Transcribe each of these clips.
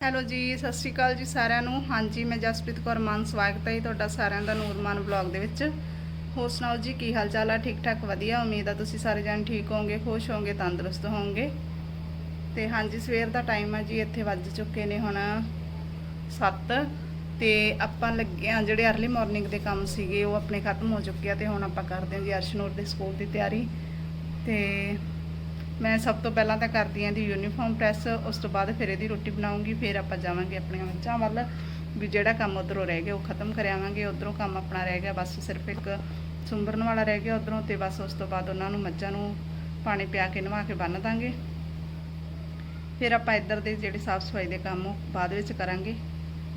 Hello ਜੀ, ਸਤਿ ਸ਼੍ਰੀ ਅਕਾਲ ਜੀ ਸਾਰਿਆਂ ਨੂੰ। ਹਾਂਜੀ, ਮੈਂ ਜਸਪ੍ਰੀਤ ਕੌਰ ਮਾਨ, ਸਵਾਗਤ ਹੈ ਜੀ ਤੁਹਾਡਾ ਸਾਰਿਆਂ ਦਾ ਨੂਰਮਾਨ ਵਲੌਗ ਦੇ ਵਿੱਚ। ਹੋਰ ਸੁਣਾਓ ਜੀ, ਕੀ ਹਾਲ ਚਾਲ ਆ? ਠੀਕ ਠਾਕ ਵਧੀਆ? ਉਮੀਦ ਆ ਤੁਸੀਂ ਸਾਰੇ ਜਣ ਠੀਕ ਹੋਵੋਗੇ, ਖੁਸ਼ ਹੋਵੋਗੇ, ਤੰਦਰੁਸਤ ਹੋਵੋਗੇ? ਤੇ ਹਾਂਜੀ, ਸਵੇਰ ਦਾ ਟਾਈਮ ਆ ਜੀ, ਇੱਥੇ ਵੱਜ ਚੁੱਕੇ ਨੇ ਹੁਣ 7 ਤੇ ਆਪਾਂ ਲੱਗੇ ਆ ਜਿਹੜੇ ਅਰਲੀ ਮਾਰਨਿੰਗ ਦੇ ਕੰਮ ਸੀਗੇ, ਉਹ ਆਪਣੇ ਖਤਮ ਹੋ ਚੁੱਕੇ ਆ ਤੇ ਹੁਣ ਆਪਾਂ ਕਰਦੇ ਹਾਂ ਜੀ ਅਰਸ਼ਨੂਰ ਦੇ ਸਕੂਲ ਦੀ ਤਿਆਰੀ। ਤੇ ਮੈਂ ਸਭ ਤੋਂ ਪਹਿਲਾਂ ਤਾਂ ਕਰਦੀ ਆਂ ਦੀ ਯੂਨੀਫਾਰਮ ਪ੍ਰੈਸ ਉਸ ਤੋਂ ਬਾਅਦ ਫਿਰ ਇਹਦੀ ਰੋਟੀ ਬਣਾਉਂਗੀ, ਫਿਰ ਆਪਾਂ ਜਾਵਾਂਗੇ ਆਪਣੀਆਂ ਮੱਝਾਂ ਵੱਲ, ਵੀ ਜਿਹੜਾ ਕੰਮ ਉਧਰੋਂ ਰਹਿ ਗਿਆ ਉਹ ਖਤਮ ਕਰਿਆਵਾਂਗੇ ਉਧਰੋਂ ਕੰਮ ਆਪਣਾ ਰਹਿ ਗਿਆ, ਬਸ ਸਿਰਫ ਇੱਕ ਸੁੰਬਰਨ ਵਾਲਾ ਰਹਿ ਗਿਆ ਉਧਰੋਂ ਤੇ ਬਸ ਉਸ ਤੋਂ ਬਾਅਦ ਉਹਨਾਂ ਨੂੰ ਮੱਝਾਂ ਨੂੰ ਪਾਣੀ ਪਿਆ ਕੇ ਨਵਾ ਕੇ ਬੰਨ ਦਾਂਗੇ। ਫਿਰ ਆਪਾਂ ਇੱਧਰ ਦੇ ਜਿਹੜੇ ਸਾਫ਼ ਸਫ਼ਾਈ ਦੇ ਕੰਮ ਉਹ ਬਾਅਦ ਵਿੱਚ ਕਰਾਂਗੇ,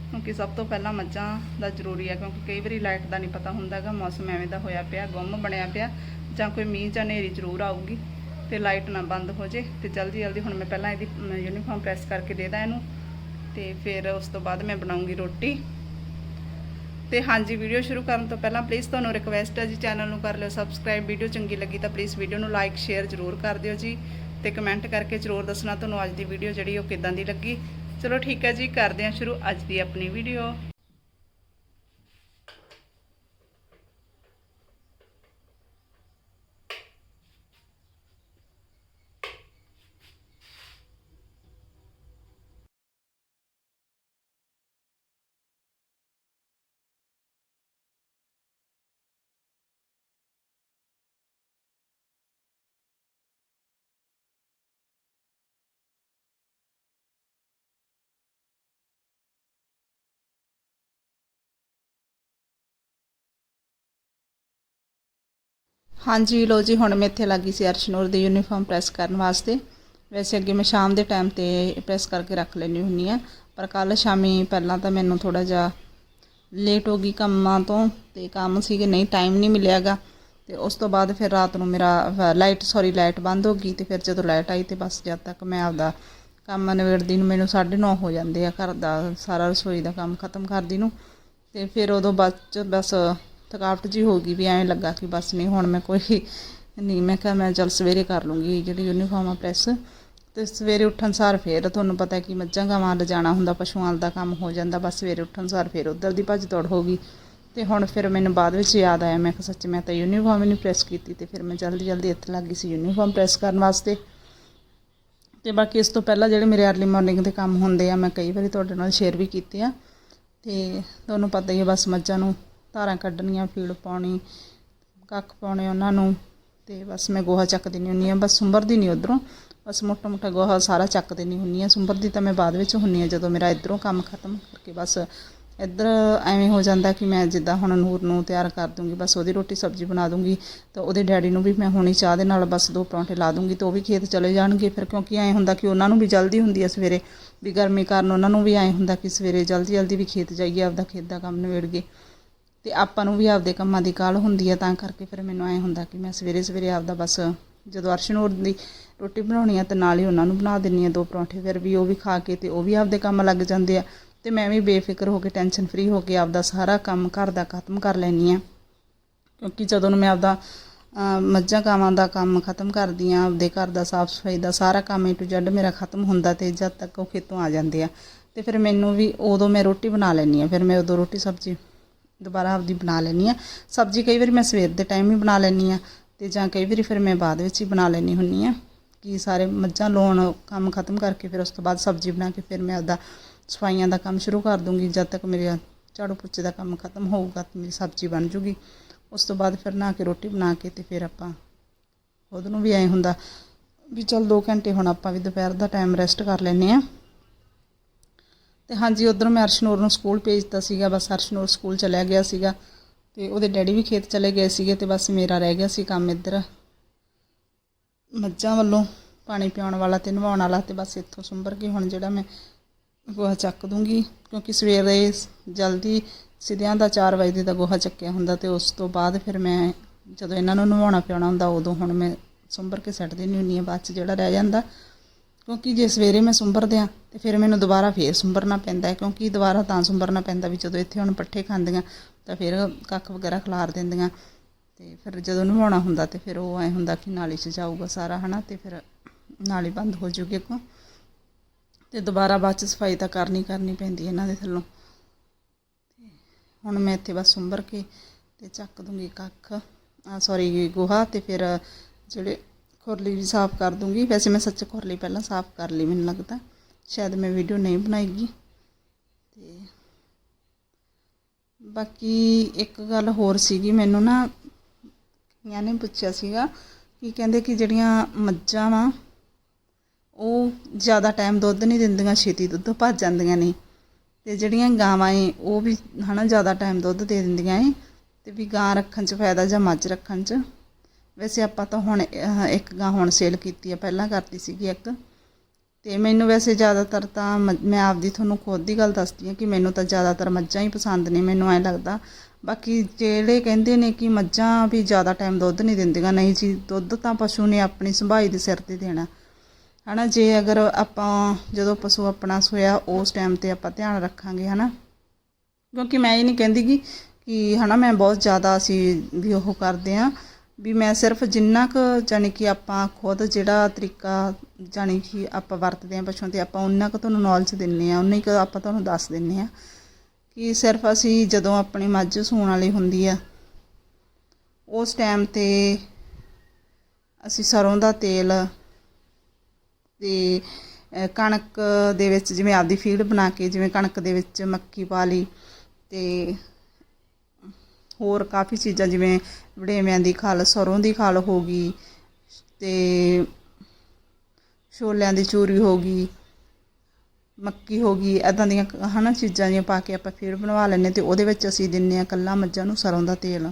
ਕਿਉਂਕਿ ਸਭ ਤੋਂ ਪਹਿਲਾਂ ਮੱਝਾਂ ਦਾ ਜ਼ਰੂਰੀ ਹੈ ਕਿਉਂਕਿ ਕਈ ਵਾਰੀ ਲਾਈਟ ਦਾ ਨਹੀਂ ਪਤਾ ਹੁੰਦਾਗਾ ਮੌਸਮ ਐਵੇਂ ਦਾ ਹੋਇਆ ਪਿਆ, ਗੁੰਮ ਬਣਿਆ ਪਿਆ ਜਾਂ ਕੋਈ ਮੀਂਹ ਜਾਂ ਹਨੇਰੀ ਜ਼ਰੂਰ ਆਊਗੀ। ਤੇ ਲਾਈਟ ਨਾ ਬੰਦ ਹੋ ਜੇ ਤੇ ਜਲਦੀ ਜਲਦੀ ਹੁਣ ਮੈਂ ਪਹਿਲਾਂ ਇਹਦੀ ਯੂਨੀਫਾਰਮ ਪ੍ਰੈਸ ਕਰਕੇ ਦੇ ਦਾਂ ਇਹਨੂੰ ਤੇ ਫਿਰ ਉਸ ਤੋਂ ਬਾਅਦ ਮੈਂ ਬਣਾਉਂਗੀ ਰੋਟੀ। ਤੇ ਹਾਂਜੀ ਵੀਡੀਓ ਸ਼ੁਰੂ ਕਰਨ ਤੋਂ ਪਹਿਲਾਂ ਪਲੀਜ਼ ਤੁਹਾਨੂੰ ਰਿਕਵੈਸਟ ਹੈ ਜੀ ਚੈਨਲ ਨੂੰ ਕਰ ਲਿਓ ਸਬਸਕ੍ਰਾਈਬ ਵੀਡੀਓ ਚੰਗੀ ਲੱਗੀ ਤਾਂ ਪਲੀਜ਼ ਵੀਡੀਓ ਨੂੰ ਲਾਈਕ ਸ਼ੇਅਰ ਜ਼ਰੂਰ ਕਰ ਦਿਓ ਜੀ ਤੇ ਕਮੈਂਟ ਕਰਕੇ ਜ਼ਰੂਰ ਦੱਸਣਾ ਤੁਹਾਨੂੰ ਅੱਜ ਦੀ ਵੀਡੀਓ ਜਿਹੜੀ ਉਹ ਕਿਦਾਂ ਦੀ ਲੱਗੀ। ਚਲੋ ਠੀਕ ਹੈ ਜੀ, ਕਰਦੇ ਹਾਂ ਸ਼ੁਰੂ ਅੱਜ ਦੀ ਆਪਣੀ ਵੀਡੀਓ ਹਾਂਜੀ ਲੋ ਜੀ, ਹੁਣ ਮੈਂ ਇੱਥੇ ਲੱਗੀ ਸੀ ਅਰਸ਼ਨੂਰ ਦੀ ਯੂਨੀਫਾਰਮ ਪ੍ਰੈਸ ਕਰਨ ਵਾਸਤੇ। ਵੈਸੇ ਅੱਗੇ ਮੈਂ ਸ਼ਾਮ ਦੇ ਟਾਈਮ ਤੇ ਪ੍ਰੈਸ ਕਰਕੇ ਰੱਖ ਲੈਣੀ ਹੁੰਨੀ ਆ ਪਰ ਕੱਲ ਸ਼ਾਮੀ ਪਹਿਲਾਂ ਤਾਂ ਮੈਨੂੰ ਥੋੜਾ ਜਿਹਾ ਲੇਟ ਹੋ ਗਈ ਕੰਮਾਂ ਤੋਂ ਤੇ ਕੰਮ ਸੀਗੇ ਨਹੀਂ ਟਾਈਮ ਨਹੀਂ ਮਿਲਿਆਗਾ ਤੇ ਉਸ ਤੋਂ ਬਾਅਦ ਫਿਰ ਰਾਤ ਨੂੰ ਮੇਰਾ ਲਾਈਟ ਸੌਰੀ ਲਾਈਟ ਬੰਦ ਹੋ ਗਈ ਤੇ ਫਿਰ ਜਦੋਂ ਲਾਈਟ ਆਈ ਤੇ ਬਸ ਜਦ ਤੱਕ ਮੈਂ ਆਪਦਾ ਕੰਮ ਨਿਬੇੜਦੀ ਨੂੰ ਮੈਨੂੰ 9:30 ਹੋ ਜਾਂਦੇ ਆ ਘਰ ਦਾ, ਸਾਰਾ ਰਸੋਈ ਦਾ ਕੰਮ ਖਤਮ ਕਰਦੀ ਨੂੰ। ਤੇ ਫਿਰ ਉਦੋਂ ਬਾਅਦ ਚ ਬਸ ਥਕਾਵਟ ਜੀ ਹੋ ਗਈ ਵੀ ਐਂ ਲੱਗਾ ਕਿ ਬਸ ਨਹੀਂ, ਹੁਣ ਮੈਂ ਕੋਈ ਨਹੀਂ, ਮੈਂ ਕਿਹਾ ਮੈਂ ਚੱਲ ਸਵੇਰੇ ਕਰ ਲੂੰਗੀ ਜਿਹੜੀ ਯੂਨੀਫਾਰਮ ਆ ਪ੍ਰੈਸ ਤੇ ਸਵੇਰੇ ਉੱਠਣ ਸਾਰ ਫੇਰ ਤੁਹਾਨੂੰ ਪਤਾ ਕਿ ਮੱਝਾਂ ਗਾਵਾਂ ਲਿਜਾਣਾ ਹੁੰਦਾ, ਪਸ਼ੂਆਂ ਦਾ ਕੰਮ ਹੋ ਜਾਂਦਾ, ਬਸ ਸਵੇਰੇ ਉੱਠਣ ਸਾਰ ਫੇਰ ਉਧਰ ਦੀ ਭੱਜ ਦੌੜ ਹੋ ਗਈ ਤੇ ਹੁਣ ਫਿਰ ਮੈਨੂੰ ਬਾਅਦ ਵਿੱਚ ਯਾਦ ਆਇਆ, ਮੈਂ ਕਿਹਾ ਸੱਚ ਮੈਂ ਤਾਂ ਯੂਨੀਫਾਰਮ ਹੀ ਨਹੀਂ ਪ੍ਰੈਸ ਕੀਤੀ ਤੇ ਫਿਰ ਮੈਂ ਜਲਦੀ ਜਲਦੀ ਇੱਥੇ ਲੱਗ ਗਈ ਸੀ ਯੂਨੀਫਾਰਮ ਪ੍ਰੈਸ ਕਰਨ ਵਾਸਤੇ। ਤੇ ਬਾਕੀ ਇਸ ਤੋਂ ਪਹਿਲਾਂ ਜਿਹੜੇ ਮੇਰੇ ਅਰਲੀ ਮਾਰਨਿੰਗ ਦੇ ਕੰਮ ਹੁੰਦੇ ਆ, ਮੈਂ ਕਈ ਵਾਰੀ ਤੁਹਾਡੇ ਨਾਲ ਸ਼ੇਅਰ ਵੀ ਕੀਤੇ ਆ ਤੇ ਤੁਹਾਨੂੰ ਪਤਾ ਹੀ ਹੈ ਬਸ ਮੱਝਾਂ ਨੂੰ ਧਾਰਾਂ ਕੱਢਣੀਆਂ ਫੀਲ ਪਾਉਣੀ, ਕੱਖ ਪਾਉਣੇ ਉਹਨਾਂ ਨੂੰ ਤੇ ਬਸ ਮੈਂ ਗੋਹਾ ਚੱਕ ਦਿੰਦੀ ਹੁੰਨੀ ਆ ਬਸ ਸੁੰਬਰਦੀ ਨਹੀਂ ਉਧਰੋਂ, ਬਸ ਮੋਟਾ ਮੋਟਾ ਗੋਹਾ ਸਾਰਾ ਚੱਕ ਦਿੰਦੀ ਹੁੰਨੀ ਆ ਸੁੰਬਰਦੀ ਤਾਂ ਮੈਂ ਬਾਅਦ ਵਿੱਚ ਹੁੰਨੀ ਆ ਜਦੋਂ ਮੇਰਾ ਇਧਰੋਂ ਕੰਮ ਖਤਮ ਕਰਕੇ ਬਸ ਇੱਧਰ ਐਵੇਂ ਹੋ ਜਾਂਦਾ ਕਿ ਮੈਂ ਜਿੱਦਾਂ ਹੁਣ ਨੂਰ ਨੂੰ ਤਿਆਰ ਕਰ ਦੂੰਗੀ, ਬਸ ਉਹਦੀ ਰੋਟੀ ਸਬਜ਼ੀ ਬਣਾ ਦੂੰਗੀ ਤਾਂ ਉਹਦੇ ਡੈਡੀ ਨੂੰ ਵੀ ਮੈਂ ਹੁਣੀ ਚਾਹ ਦੇ ਨਾਲ ਬਸ ਦੋ ਪਰੌਂਠੇ ਲਾ ਦੂੰਗੀ ਤੇ ਉਹ ਵੀ ਖੇਤ ਚਲੇ ਜਾਣਗੇ। ਫਿਰ ਕਿਉਂਕਿ ਐਂ ਹੁੰਦਾ ਕਿ ਉਹਨਾਂ ਨੂੰ ਵੀ ਜਲਦੀ ਹੁੰਦੀ ਹੈ ਸਵੇਰੇ ਵੀ ਗਰਮੀ ਕਾਰਨ ਉਹਨਾਂ ਨੂੰ ਵੀ ਐਂ ਹੁੰਦਾ ਕਿ ਸਵੇਰੇ ਜਲਦੀ ਜਲਦੀ ਵੀ ਖੇਤ ਜਾਈਏ, ਆਪਦਾ ਖੇਤ ਦਾ ਕੰਮ ਨਿਬੇੜ ਗਏ ਤੇ ਆਪਾਂ ਨੂੰ ਵੀ ਆਪਦੇ ਕੰਮਾਂ ਦੀ ਕਾਲ ਹੁੰਦੀ ਹੈ ਤਾਂ ਕਰਕੇ ਫਿਰ ਮੈਨੂੰ ਐਂ ਹੁੰਦਾ ਕਿ ਮੈਂ ਸਵੇਰੇ ਸਵੇਰੇ ਆਪਦਾ ਬਸ ਜਦੋਂ ਅਰਸ਼ਨੂਰ ਦੀ ਰੋਟੀ ਬਣਾਉਣੀ ਆ ਤੇ ਨਾਲ ਹੀ ਉਹਨਾਂ ਨੂੰ ਬਣਾ ਦਿੰਨੀ ਆ ਦੋ ਪਰੌਂਠੇ, ਫਿਰ ਵੀ ਉਹ ਵੀ ਖਾ ਕੇ ਤੇ ਉਹ ਵੀ ਆਪਦੇ ਕੰਮ ਲੱਗ ਜਾਂਦੇ ਆ। ਤੇ ਮੈਂ ਵੀ ਬੇਫਿਕਰ ਹੋ ਕੇ ਟੈਨਸ਼ਨ ਫ੍ਰੀ ਹੋ ਕੇ ਆਪਦਾ ਸਾਰਾ ਕੰਮ ਘਰ ਦਾ ਖਤਮ ਕਰ ਲੈਣੀ ਆ। ਕਿਉਂਕਿ ਜਦੋਂ ਨੂੰ ਮੈਂ ਆਪਦਾ ਮੱਝਾਂ ਕਾਵਾਂ ਦਾ ਕੰਮ ਖਤਮ ਕਰਦੀ ਆ, ਆਪਦੇ ਘਰ ਦਾ ਸਾਫ਼ ਸਫ਼ਾਈ ਦਾ ਸਾਰਾ ਕੰਮ ਏ ਟੂ ਜ਼ੈਡ ਮੇਰਾ ਖਤਮ ਹੁੰਦਾ ਤੇ ਜਦ ਤੱਕ ਉਹ ਖੇਤੋਂ ਆ ਜਾਂਦੇ ਆ। ਤੇ ਫਿਰ ਮੈਨੂੰ ਵੀ ਉਦੋਂ ਮੈਂ ਰੋਟੀ ਬਣਾ ਲੈਣੀ ਆ, ਫਿਰ ਮੈਂ ਉਦੋਂ ਰੋਟੀ ਸਬਜ਼ੀ ਦੁਬਾਰਾ ਆਪਦੀ ਬਣਾ ਲੈਣੀ ਆ ਸਬਜ਼ੀ ਕਈ ਵਾਰੀ ਮੈਂ ਸਵੇਰ ਦੇ ਟਾਈਮ ਹੀ ਬਣਾ ਲੈਣੀ ਆ ਤੇ ਜਾਂ ਕਈ ਵਾਰੀ ਫਿਰ ਮੈਂ ਬਾਅਦ ਵਿੱਚ ਹੀ ਬਣਾ ਲੈਣੀ ਹੁੰਨੀ ਆ ਕਿ ਸਾਰੇ ਮੱਝਾਂ ਲਾਉਣ ਕੰਮ ਖਤਮ ਕਰਕੇ ਫਿਰ ਉਸ ਤੋਂ ਬਾਅਦ ਸਬਜ਼ੀ ਬਣਾ ਕੇ ਫਿਰ ਮੈਂ ਆਪਦਾ ਸਫਾਈਆਂ ਦਾ ਕੰਮ ਸ਼ੁਰੂ ਕਰ ਦੂੰਗੀ। ਜਦ ਤੱਕ ਮੇਰਾ ਝਾੜੂ ਪੋਚੇ ਦਾ ਕੰਮ ਖਤਮ ਹੋਊਗਾ ਤੇ ਮੇਰੀ ਸਬਜ਼ੀ ਬਣ ਜੂਗੀ। ਉਸ ਤੋਂ ਬਾਅਦ ਫਿਰ ਨਹਾ ਕੇ ਰੋਟੀ ਬਣਾ ਕੇ ਤੇ ਫਿਰ ਆਪਾਂ ਉਹਦ ਨੂੰ ਵੀ ਐਂ ਹੁੰਦਾ ਵੀ ਚਲ 2 ਘੰਟੇ ਹੁਣ ਆਪਾਂ ਵੀ ਦੁਪਹਿਰ ਦਾ ਟਾਈਮ ਰੈਸਟ ਕਰ ਲੈਨੇ ਆ ਤੇ ਹਾਂਜੀ, ਉਧਰ ਮੈਂ ਅਰਸ਼ਨੂਰ ਨੂੰ ਸਕੂਲ ਭੇਜਤਾ ਸੀਗਾ। ਬਸ ਅਰਸ਼ਨੂਰ ਸਕੂਲ ਚਲਿਆ ਗਿਆ ਸੀਗਾ ਤੇ ਉਹਦੇ ਡੈਡੀ ਵੀ ਖੇਤ ਚਲੇ ਗਏ ਸੀਗੇ ਤੇ ਬਸ ਮੇਰਾ ਰਹਿ ਗਿਆ ਸੀ ਕੰਮ ਇੱਧਰ। ਮੱਝਾਂ ਵੱਲੋਂ ਪਾਣੀ ਪਿਆਉਣ ਵਾਲਾ ਤੇ ਨਵਾਉਣ ਵਾਲਾ ਤੇ ਬਸ ਇੱਥੋਂ ਸੁੰਬਰ ਕੇ ਹੁਣ ਜਿਹੜਾ ਮੈਂ ਗੋਹਾ ਚੱਕ ਦੂੰਗੀ, ਕਿਉਂਕਿ ਸਵੇਰੇ ਜਲਦੀ ਸਿਧਿਆਂ ਦਾ 4 ਵਜੇ ਦਾ ਗੋਹਾ ਚੱਕਿਆ ਹੁੰਦਾ ਤੇ ਉਸ ਤੋਂ ਬਾਅਦ ਫਿਰ ਮੈਂ ਜਦੋਂ ਇਹਨਾਂ ਨੂੰ ਨਵਾਉਣਾ ਪਿਆਉਣਾ ਹੁੰਦਾ, ਉਦੋਂ ਹੁਣ ਮੈਂ ਸੁੰਬਰ ਕੇ ਸੱਟ ਦਿੰਦੀ ਹੁੰਨੀ ਆ ਬਾਅਦ ਚ ਜਿਹੜਾ ਰਹਿ ਜਾਂਦਾ। ਕਿਉਂਕਿ ਜੇ ਸਵੇਰੇ ਮੈਂ ਸੁੰਬਰ ਦਿਆਂ, ਤੇ ਫਿਰ ਮੈਨੂੰ ਦੁਬਾਰਾ ਫੇਰ ਸੁੰਬਰਨਾ ਪੈਂਦਾ ਹੈ, ਕਿਉਂਕਿ ਦੁਬਾਰਾ ਤਾਂ ਸੁੰਬਰਨਾ ਪੈਂਦਾ ਵੀ ਜਦੋਂ ਇੱਥੇ ਹੁਣ ਪੱਠੇ ਖਾਂਦੀਆਂ, ਤਾਂ ਫਿਰ ਕੱਖ ਵਗੈਰਾ ਖਿਲਾਰ ਦਿੰਦੀਆਂ, ਤੇ ਫਿਰ ਜਦੋਂ ਨਵਾਉਣਾ ਹੁੰਦਾ, ਤੇ ਫਿਰ ਉਹ ਐ ਹੁੰਦਾ ਕਿ ਨਾਲੀ 'ਚ ਜਾਊਗਾ ਸਾਰਾ, ਹਨਾ, ਤੇ ਫਿਰ ਨਾਲੀ ਬੰਦ ਹੋ ਜੂਗੀ ਕੋ ਤੇ ਦੁਬਾਰਾ ਬਾਅਦ ਚ ਸਫ਼ਾਈ ਤਾਂ ਕਰਨੀ ਕਰਨੀ ਪੈਂਦੀ ਇਹਨਾਂ ਦੇ ਥੱਲੋਂ। ਹੁਣ ਮੈਂ ਇੱਥੇ ਬਸ ਸੁੰਬਰ ਕੇ ਤੇ ਚੱਕ ਦੂੰਗੀ ਕੱਖ ਆ ਸੌਰੀ ਗੋਹਾ ਤੇ ਫਿਰ ਜਿਹੜੇ ਖੁਰਲੀ ਵੀ ਸਾਫ਼ ਕਰ ਦੂੰਗੀ। ਵੈਸੇ ਮੈਂ ਸੱਚ ਖੁਰਲੀ ਪਹਿਲਾਂ ਸਾਫ਼ ਕਰ ਲਈ, ਮੈਨੂੰ ਲੱਗਦਾ। ਸ਼ਾਇਦ ਮੈਂ ਵੀਡੀਓ ਨਹੀਂ ਬਣਾਈਗੀ ਤੇ ਬਾਕੀ ਇੱਕ ਗੱਲ ਹੋਰ ਸੀਗੀ, ਮੈਨੂੰ ਨਾ ਕਈਆਂ ਨੇ ਪੁੱਛਿਆ ਸੀਗਾ ਕਿ ਕਹਿੰਦੇ ਕਿ ਜਿਹੜੀਆਂ ਮੱਝਾਂ ਵਾ, ਉਹ ਜ਼ਿਆਦਾ ਟਾਈਮ ਦੁੱਧ ਨਹੀਂ ਦਿੰਦੀਆਂ, ਛੇਤੀ ਦੁੱਧ ਭੱਜ ਜਾਂਦੀਆਂ ਨੇ। ਤੇ ਜਿਹੜੀਆਂ ਗਾਵਾਂ ਏ, ਉਹ ਵੀ ਹਨਾ ਜ਼ਿਆਦਾ ਟਾਈਮ ਦੁੱਧ ਦੇ ਦਿੰਦੀਆਂ ਏ। ਤੇ ਵੀ ਗਾਂ ਰੱਖਣ 'ਚ ਫਾਇਦਾ ਜਾਂ ਮੱਝ ਰੱਖਣ 'ਚ? ਵੈਸੇ ਆਪਾਂ ਤਾਂ ਹੁਣ ਇੱਕ ਗਾਂ ਹੁਣ ਸੇਲ ਕੀਤੀ ਆ, ਪਹਿਲਾਂ ਕਰਤੀ ਸੀਗੀ ਇੱਕ। ਤੇ ਮੈਨੂੰ ਵੈਸੇ ਜ਼ਿਆਦਾਤਰ ਤਾਂ ਮ- ਮੈਂ ਆਪਦੀ ਤੁਹਾਨੂੰ ਖੁਦ ਦੀ ਗੱਲ ਦੱਸਦੀ ਹਾਂ ਕਿ ਮੈਨੂੰ ਤਾਂ ਜ਼ਿਆਦਾਤਰ ਮੱਝਾਂ ਹੀ ਪਸੰਦ ਨੇ, ਮੈਨੂੰ ਐ ਲੱਗਦਾ। ਬਾਕੀ ਜਿਹੜੇ ਕਹਿੰਦੇ ਨੇ ਕਿ ਮੱਝਾਂ ਵੀ ਜ਼ਿਆਦਾ ਟਾਈਮ ਦੁੱਧ ਨਹੀਂ ਦਿੰਦੀਆਂ, ਨਹੀਂ ਜੀ, ਦੁੱਧ ਤਾਂ ਪਸ਼ੂ ਨੇ ਆਪਣੀ ਸੰਭਾਈ ਦੇ ਸਿਰ ਤੇ ਦੇਣਾ। ਹਨਾ, ਜੇ ਅਗਰ ਆਪਾਂ ਜਦੋਂ ਪਸ਼ੂ ਆਪਣਾ ਸੋਇਆ, ਉਸ ਟਾਈਮ ਤੇ ਆਪਾਂ ਧਿਆਨ ਰੱਖਾਂਗੇ, ਹਨਾ। ਕਿਉਂਕਿ ਮੈਂ ਇਹ ਨਹੀਂ ਕਹਿੰਦੀ ਗੀ ਕਿ, ਹਨਾ, ਮੈਂ ਬਹੁਤ ਜ਼ਿਆਦਾ ਅਸੀਂ ਵੀ ਉਹ ਕਰਦੇ ਆ ਵੀ ਮੈਂ ਸਿਰਫ ਜਿੰਨਾ ਕੁ ਜਾਣੀ ਕਿ ਆਪਾਂ ਖੁਦ ਜਿਹੜਾ ਤਰੀਕਾ ਜਾਣੀ ਕਿ ਆਪਾਂ ਵਰਤਦੇ ਆ ਪਸ਼ੂਆਂ ਤੇ, ਆਪਾਂ ਉਹਨਾਂ ਕੁ ਤੁਹਾਨੂੰ ਨੌਲੇਜ ਦਿੰਨੇ ਆ ਉਨੀ ਕੁ ਆਪਾਂ ਤੁਹਾਨੂੰ ਦੱਸ ਦਿੰਨੇ ਆ ਕਿ ਸਿਰਫ ਅਸੀਂ ਜਦੋਂ ਆਪਣੀ ਮੱਝ ਸੂਣ ਵਾਲੀ ਹੁੰਦੀ ਆ, ਉਸ ਟਾਈਮ ਤੇ ਅਸੀਂ ਸਰੋਂ ਦਾ ਤੇਲ ਤੇ ਕਣਕ ਦੇ ਵਿੱਚ ਜਿਵੇਂ ਆਪਦੀ ਫੀਡ ਬਣਾ ਕੇ, ਜਿਵੇਂ ਕਣਕ ਦੇ ਵਿੱਚ ਮੱਕੀ ਪਾ ਲਈ ਤੇ ਹੋਰ ਕਾਫੀ ਚੀਜ਼ਾਂ ਜਿਵੇਂ ਵੜੇਵਿਆਂ ਦੀ ਖਲ, ਸਰੋਂ ਦੀ ਖਲ ਹੋ ਗਈ ਤੇ ਛੋਲਿਆਂ ਦੀ ਚੂਰੀ ਹੋ ਗਈ, ਮੱਕੀ ਹੋ ਗਈ ਐਦਾਂ ਦੀਆਂ ਕ- ਹਨਾ ਚੀਜ਼ਾਂ ਜਿਹੀਆਂ ਪਾ ਕੇ ਆਪਾਂ ਫਿਰ ਬਣਵਾ ਲੈਂਦੇ ਤੇ ਉਹਦੇ ਵਿੱਚ ਅਸੀਂ ਦਿੰਨੇ ਆ ਕੱਲਾ ਮੱਝਾਂ ਨੂੰ ਸਰੋਂ ਦਾ ਤੇਲ।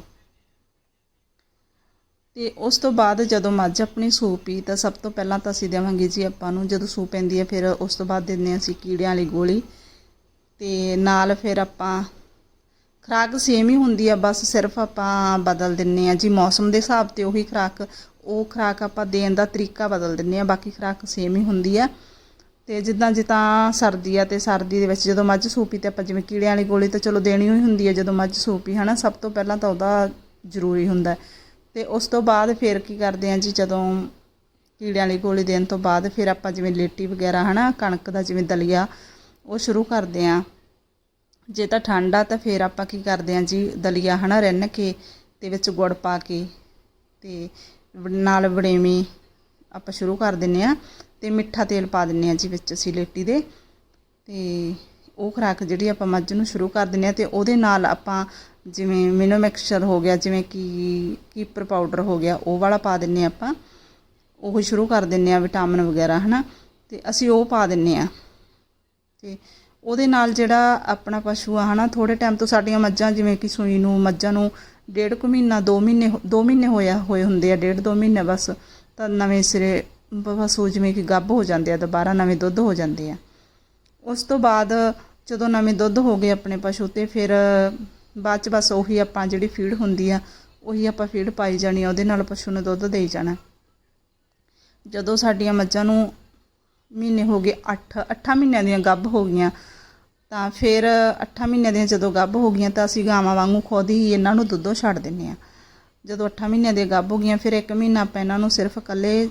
ਤੇ ਉਸ ਤੋਂ ਬਾਅਦ ਜਦੋਂ ਮੱਝ ਆਪਣੀ ਸੂਪ ਪੀ ਤਾਂ ਸਭ ਤੋਂ ਪਹਿਲਾਂ ਤਾਂ ਅਸੀਂ ਦੇਵਾਂਗੇ ਜੀ ਆਪਾਂ ਨੂੰ, ਜਦੋਂ ਸੂਪ ਪੈਂਦੀ ਹੈ ਫਿਰ ਉਸ ਤੋਂ ਬਾਅਦ ਦਿੰਦੇ ਹਾਂ ਅਸੀਂ ਕੀੜਿਆਂ ਵਾਲੀ ਗੋਲੀ ਤੇ ਨਾਲ ਫਿਰ ਆਪਾਂ ਖੁਰਾਕ ਸੇਮ ਹੀ ਹੁੰਦੀ ਆ, ਬਸ ਸਿਰਫ ਆਪਾਂ ਬਦਲ ਦਿੰਨੇ ਆ। ਜੀ, ਮੌਸਮ ਦੇ ਹਿਸਾਬ ਤੇ ਉਹੀ ਖੁਰਾਕ, ਉਹ ਖੁਰਾਕ ਆਪਾਂ ਦੇਣ ਦਾ ਤਰੀਕਾ ਬਦਲ ਦਿੰਨੇ ਆ, ਬਾਕੀ ਖੁਰਾਕ ਸੇਮ ਹੀ ਹੁੰਦੀ ਆ। ਤੇ ਜਿੱਦਾਂ ਜਿੱਦਾਂ ਸਰਦੀ ਆ ਤੇ ਸਰਦੀ ਦੇ ਵਿੱਚ ਜਦੋਂ ਮੱਝ ਸੂਪੀ ਤੇ ਆਪਾਂ ਜਿਵੇਂ ਕੀੜਿਆਂ ਵਾਲੀ ਗੋਲੀ ਤਾਂ ਚਲੋ ਦੇਣੀ ਹੋਈ ਹੁੰਦੀ ਆ, ਜਦੋਂ ਮੱਝ ਸੂਪੀ ਹਨਾ? ਸਭ ਤੋਂ ਪਹਿਲਾਂ ਤਾਂ ਉਹਦਾ ਜ਼ਰੂਰੀ ਹੁੰਦਾ। ਹੈ। ਤੇ ਉਸ ਤੋਂ ਬਾਅਦ ਫਿਰ ਕੀ ਕਰਦੇ ਆ ਜੀ, ਜਦੋਂ ਕੀੜਿਆਂ ਵਾਲੀ ਗੋਲੀ ਦੇਣ ਤੋਂ ਬਾਅਦ ਫਿਰ ਆਪਾਂ ਜਿਵੇਂ ਲੇਟੀ ਵਗੈਰਾ, ਹਨਾ? ਕਣਕ ਦਾ ਜਿਵੇਂ ਦਲੀਆ, ਉਹ ਸ਼ੁਰੂ ਕਰਦੇ ਆ। ਜੇ ਤਾਂ ਠੰਡ ਆ ਤਾਂ ਫਿਰ ਆਪਾਂ ਕੀ ਕਰਦੇ ਆ ਜੀ, ਦਲੀਆ ਹਨਾ ਰਿੰਨ ਕੇ ਤੇ ਵਿੱਚ ਗੁੜ ਪਾ ਕੇ ਤੇ ਵ- ਨਾਲ ਵੜੇਵੇਂ ਆਪਾਂ ਸ਼ੁਰੂ ਕਰ ਦਿੰਨੇ ਆ ਤੇ ਮਿੱਠਾ ਤੇਲ ਪਾ ਦਿੰਨੇ ਆ ਜੀ ਵਿੱਚ ਅਸੀਂ ਲੇਟੀ ਦੇ ਤੇ ਉਹ ਖੁਰਾਕ ਜਿਹੜੀ ਆਪਾਂ ਮੱਝ ਨੂੰ ਸ਼ੁਰੂ ਕਰ ਦਿੰਨੇ ਆ ਤੇ ਉਹਦੇ ਨਾਲ ਆਪਾਂ ਜਿਵੇਂ ਮਿਨੋ ਮਿਕਸਚਰ ਹੋ ਗਿਆ, ਜਿਵੇਂ ਕਿ, ਕੀਪਰ ਪਾਊਡਰ ਹੋ ਗਿਆ, ਉਹ ਵਾਲਾ ਪਾ ਦਿੰਨੇ ਆ ਆਪਾਂ। ਉਹ ਸ਼ੁਰੂ ਕਰ ਦਿੰਨੇ ਆ ਵਿਟਾਮਿਨ ਵਗੈਰਾ ਹਨਾ ਤੇ ਅਸੀਂ ਉਹ ਪਾ ਦਿੰਨੇ ਆ। ਤੇ ਉਹਦੇ ਨਾਲ ਜਿਹੜਾ ਆਪਣਾ ਪਸ਼ੂ ਆ, ਹਨਾ ਥੋੜੇ ਟਾਈਮ ਤੋਂ ਸਾਡੀਆਂ ਮੱਝਾਂ, ਜਿਵੇਂ ਕਿ ਸੂਈ ਨੂੰ, ਮੱਝਾਂ ਨੂੰ ਡੇਢ ਕੁ ਮਹੀਨਾ 2 ਮਹੀਨੇ 2 ਮਹੀਨੇ ਹੋਇਆ, ਹੋਏ ਹੁੰਦੇ ਆ, ਡੇਢ 2 ਮਹੀਨੇ ਬਸ, ਤਾਂ ਨਵੇਂ ਸਿਰੇ ਪਸ਼ੂ ਜਿਵੇਂ ਕਿ ਗੱਭ ਹੋ ਜਾਂਦੇ ਆ, ਦੁਬਾਰਾ ਨਵੇਂ ਦੁੱਧ ਹੋ ਜਾਂਦੇ ਆ। ਉਸ ਤੋਂ ਬਾਅਦ ਜਦੋਂ ਨਵੇਂ ਦੁੱਧ ਹੋ ਗਏ ਆਪਣੇ ਪਸ਼ੂ ਤੇ, ਫਿਰ ਬਾਅਦ ਚ ਬਸ ਉਹੀ ਆਪਾਂ ਜਿਹੜੀ ਫੀਡ ਹੁੰਦੀ ਆ, ਉਹੀ ਆਪਾਂ ਫੀਡ ਪਾਈ ਜਾਣੀ ਆ, ਉਹਦੇ ਨਾਲ ਪਸ਼ੂ ਨੂੰ ਦੁੱਧ ਦੇਈ ਜਾਣਾ। ਜਦੋਂ ਸਾਡੀਆਂ ਮੱਝਾਂ ਨੂੰ ਮਹੀਨੇ ਹੋ ਗਏ 8 8 ਮਹੀਨਿਆਂ ਦੀਆਂ ਗੱਭ ਹੋ ਗਈਆਂ। ਤਾਂ ਫਿਰ 8 ਮਹੀਨਿਆਂ ਦੀਆਂ ਜਦੋਂ ਗੱਭ ਹੋ ਗਈਆਂ ਤਾਂ ਅਸੀਂ ਗਾਵਾਂ ਵਾਂਗੂ ਖੁਦ ਹੀ ਇਹਨਾਂ ਨੂੰ ਦੁੱਧੋਂ ਛੱਡ ਦਿੰਨੇ ਆ ਜਦੋਂ 8 ਮਹੀਨਿਆਂ ਦੀਆਂ ਗੱਭ ਹੋ ਗਈਆਂ, ਫਿਰ ਇੱਕ ਮਹੀਨਾ ਆਪਾਂ ਇਹਨਾਂ ਨੂੰ ਸਿਰਫ ਇਕੱਲੇ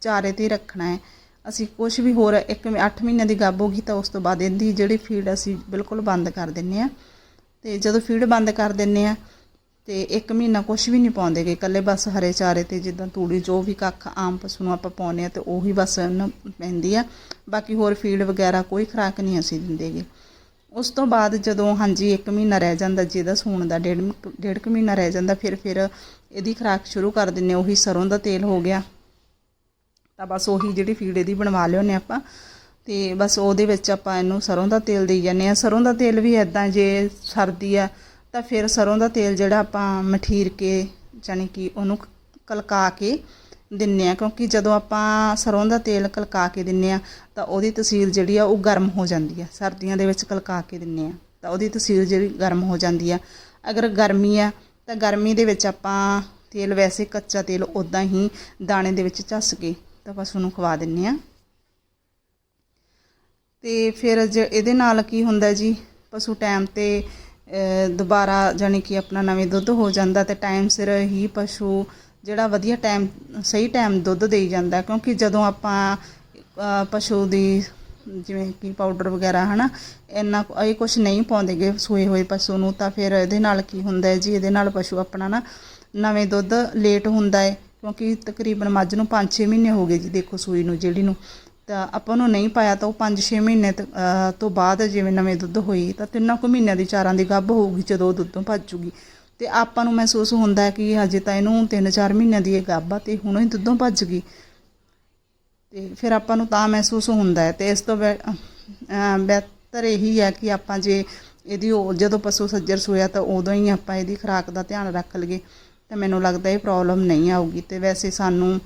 ਚਾਰੇ ਤੇ ਹੀ ਰੱਖਣਾ ਹੈ। ਅਸੀਂ ਕੁਝ ਵੀ ਹੋਰ ਇੱਕ 8 ਮਹੀਨਿਆਂ ਦੀ ਗੱਭ ਹੋ ਗਈ ਤਾਂ ਉਸ ਤੋਂ ਬਾਅਦ ਇਹਦੀ ਜਿਹੜੀ ਫੀਡ ਅਸੀਂ ਬਿਲਕੁਲ ਬੰਦ ਕਰ ਦਿੰਨੇ ਆ ਤੇ ਜਦੋਂ ਫੀਡ ਬੰਦ ਕਰ ਦਿੰਨੇ ਆ ਤੇ ਇੱਕ ਮਹੀਨਾ ਕੁਝ ਵੀ ਨਹੀਂ ਪਾਉਂਦੇਗੇ ਇਕੱਲੇ ਬਸ ਹਰੇ ਚਾਰੇ ਤੇ ਜਿੱਦਾਂ ਤੂੜੀ, ਜੋ ਵੀ ਕੱਖ, ਆਮ ਪਸ਼ੂ ਨੂੰ ਆਪਾਂ ਪਾਉਂਦੇ ਆ ਤੇ ਉਹੀ ਬਸ ਉਹਨੂੰ ਪੈਂਦੀ ਆ। ਬਾਕੀ ਹੋਰ ਫੀਡ ਵਗੈਰਾ ਕੋਈ ਖੁਰਾਕ ਨਹੀਂ ਅਸੀਂ ਦਿੰਦੇਗੇ ਉਸ ਤੋਂ ਬਾਅਦ ਜਦੋਂ ਹਾਂਜੀ 1 ਮਹੀਨਾ ਰਹਿ ਜਾਂਦਾ, ਜਿਹਦਾ ਸੂਣ ਦਾ ਡੇਢ ਡੇਢ ਕੁ ਮਹੀਨਾ ਰਹਿ ਜਾਂਦਾ, ਫਿਰ ਫਿਰ ਇਹਦੀ ਖੁਰਾਕ ਸ਼ੁਰੂ ਕਰ ਦਿੰਨੇ ਉਹੀ ਸਰੋਂ ਦਾ ਤੇਲ ਹੋ ਗਿਆ। ਤਾਂ ਬਸ ਉਹੀ ਜਿਹੜੀ ਫੀਡ ਇਹਦੀ ਬਣਵਾ ਲਿਓਨੇ ਆਪਾਂ। ਤੇ ਬਸ ਉਹਦੇ ਵਿੱਚ ਆਪਾਂ ਇਹਨੂੰ ਸਰੋਂ ਦਾ ਤੇਲ ਦੇਈ ਜਾਂਦੇ ਆ ਸਰੋਂ ਦਾ ਤੇਲ ਵੀ ਐਦਾਂ ਜੇ ਸਰਦੀ ਆ ਤਾਂ ਫਿਰ ਸਰੋਂ ਦਾ ਤੇਲ ਜਿਹੜਾ ਆਪਾਂ ਮਠੀਰ ਕੇ, ਜਾਣੀ ਕਿ ਉਹਨੂੰ ਕਲਕਾ ਕੇ ਦਿੰਨੇ ਆ, ਕਿਉਂਕਿ ਜਦੋਂ ਆਪਾਂ ਸਰੋਂ ਦਾ ਤੇਲ ਕਲਕਾ ਕੇ ਦਿੰਨੇ ਆ, ਤਾਂ ਉਹਦੀ ਤਸੀਲ ਜਿਹੜੀ ਆ ਉਹ ਗਰਮ ਹੋ ਜਾਂਦੀ ਆ। ਸਰਦੀਆਂ ਦੇ ਵਿੱਚ ਕਲਕਾ ਕੇ ਦਿੰਨੇ ਆ, ਤਾਂ ਉਹਦੀ ਤਸੀਲ ਜਿਹੜੀ ਗਰਮ ਹੋ ਜਾਂਦੀ ਆ। ਅਗਰ ਗਰਮੀ ਆ, ਤਾਂ ਗਰਮੀ ਦੇ ਵਿੱਚ ਆਪਾਂ ਤੇਲ ਵੈਸੇ ਕੱਚਾ ਤੇਲ ਉਦਾਂ ਹੀ ਦਾਣੇ ਦੇ ਵਿੱਚ ਝੱਸ ਕੇ ਤਾਂ ਬਸ ਉਹਨੂੰ ਖਵਾ ਦਿੰਨੇ ਆ। ਤੇ ਫਿਰ ਜ ਇਹਦੇ ਨਾਲ ਕੀ ਹੁੰਦਾ ਜੀ? ਪਸ਼ੂ ਟਾਈਮ ਤੇ ਦੁਬਾਰਾ ਜਾਣੀ ਕਿ ਆਪਣਾ ਨਵੇਂ ਦੁੱਧ ਹੋ ਜਾਂਦਾ ਤੇ ਟਾਈਮ ਸਿਰ ਹੀ ਪਸ਼ੂ ਜਿਹੜਾ ਵਧੀਆ ਟਾਈਮ ਸਹੀ ਟਾਈਮ ਦੁੱਧ ਦੇਈ ਜਾਂਦਾ ਕਿਉਂਕਿ ਜਦੋਂ ਆਪਾਂ ਪਸ਼ੂ ਦੀ ਜਿਵੇਂ ਕਿ ਪਾਊਡਰ ਵਗੈਰਾ, ਹਨਾ, ਇੰਨਾ ਇਹ ਕੁਝ ਨਹੀਂ ਪਾਉਂਦੇਗੇ ਸੂਏ ਹੋਏ ਪਸ਼ੂ ਨੂੰ, ਤਾਂ ਫਿਰ ਇਹਦੇ ਨਾਲ ਕੀ ਹੁੰਦਾ ਜੀ? ਇਹਦੇ ਨਾਲ ਪਸ਼ੂ ਆਪਣਾ ਨਾ ਨਵੇਂ ਦੁੱਧ ਲੇਟ ਹੁੰਦਾ ਹੈ। ਕਿਉਂਕਿ ਤਕਰੀਬਨ ਮੱਝ ਨੂੰ 5-6 ਮਹੀਨੇ ਹੋ ਗਏ ਜੀ ਦੇਖੋ ਸੂਈ ਨੂੰ, ਜਿਹੜੀ ਨੂੰ। ਤਾਂ ਆਪਾਂ ਉਹਨੂੰ ਨਹੀਂ ਪਾਇਆ ਤਾਂ ਉਹ 5-6 ਮਹੀਨੇ ਤੋਂ ਬਾਅਦ ਜਿਵੇਂ ਨਵੇਂ ਦੁੱਧ ਹੋਈ ਤਾਂ ਤਿੰਨਾਂ ਕੁ ਮਹੀਨਿਆਂ ਦੀ ਚਾਰਾਂ ਦੀ ਗੱਭ ਹੋਊਗੀ ਜਦੋਂ ਉਹ ਦੁੱਧੋਂ ਭੱਜ ਜੂਗੀ। ਤੇ ਆਪਾਂ ਨੂੰ ਮਹਿਸੂਸ ਹੁੰਦਾ ਕਿ ਹਜੇ ਤਾਂ ਇਹਨੂੰ 3-4 ਮਹੀਨਿਆਂ ਦੀ ਇਹ ਗੱਭ ਆ ਤੇ ਹੁਣ ਹੀ ਦੁੱਧੋਂ ਭੱਜ ਗਈ। ਤੇ ਫਿਰ ਆਪਾਂ ਨੂੰ ਤਾਂ ਮਹਿਸੂਸ ਹੁੰਦਾ ਹੈ ਤੇ ਇਸ ਤੋਂ ਬਿਹਤਰ ਇਹੀ ਹੈ ਕਿ ਆਪਾਂ ਜੇ ਇਹਦੀ ਉਹ ਜਦੋਂ ਪਸ਼ੂ ਸੱਜਰ ਸੋਇਆ ਤਾਂ ਉਦੋਂ ਹੀ ਆਪਾਂ ਇਹਦੀ ਖੁਰਾਕ ਦਾ ਧਿਆਨ ਰੱਖ ਲਈਏ। ਤਾਂ ਮੈਨੂੰ ਲੱਗਦਾ ਇਹ ਪ੍ਰੋਬਲਮ ਨਹੀਂ ਆਊਗੀ ਤੇ ਵੈਸੇ ਸਾਨੂੰ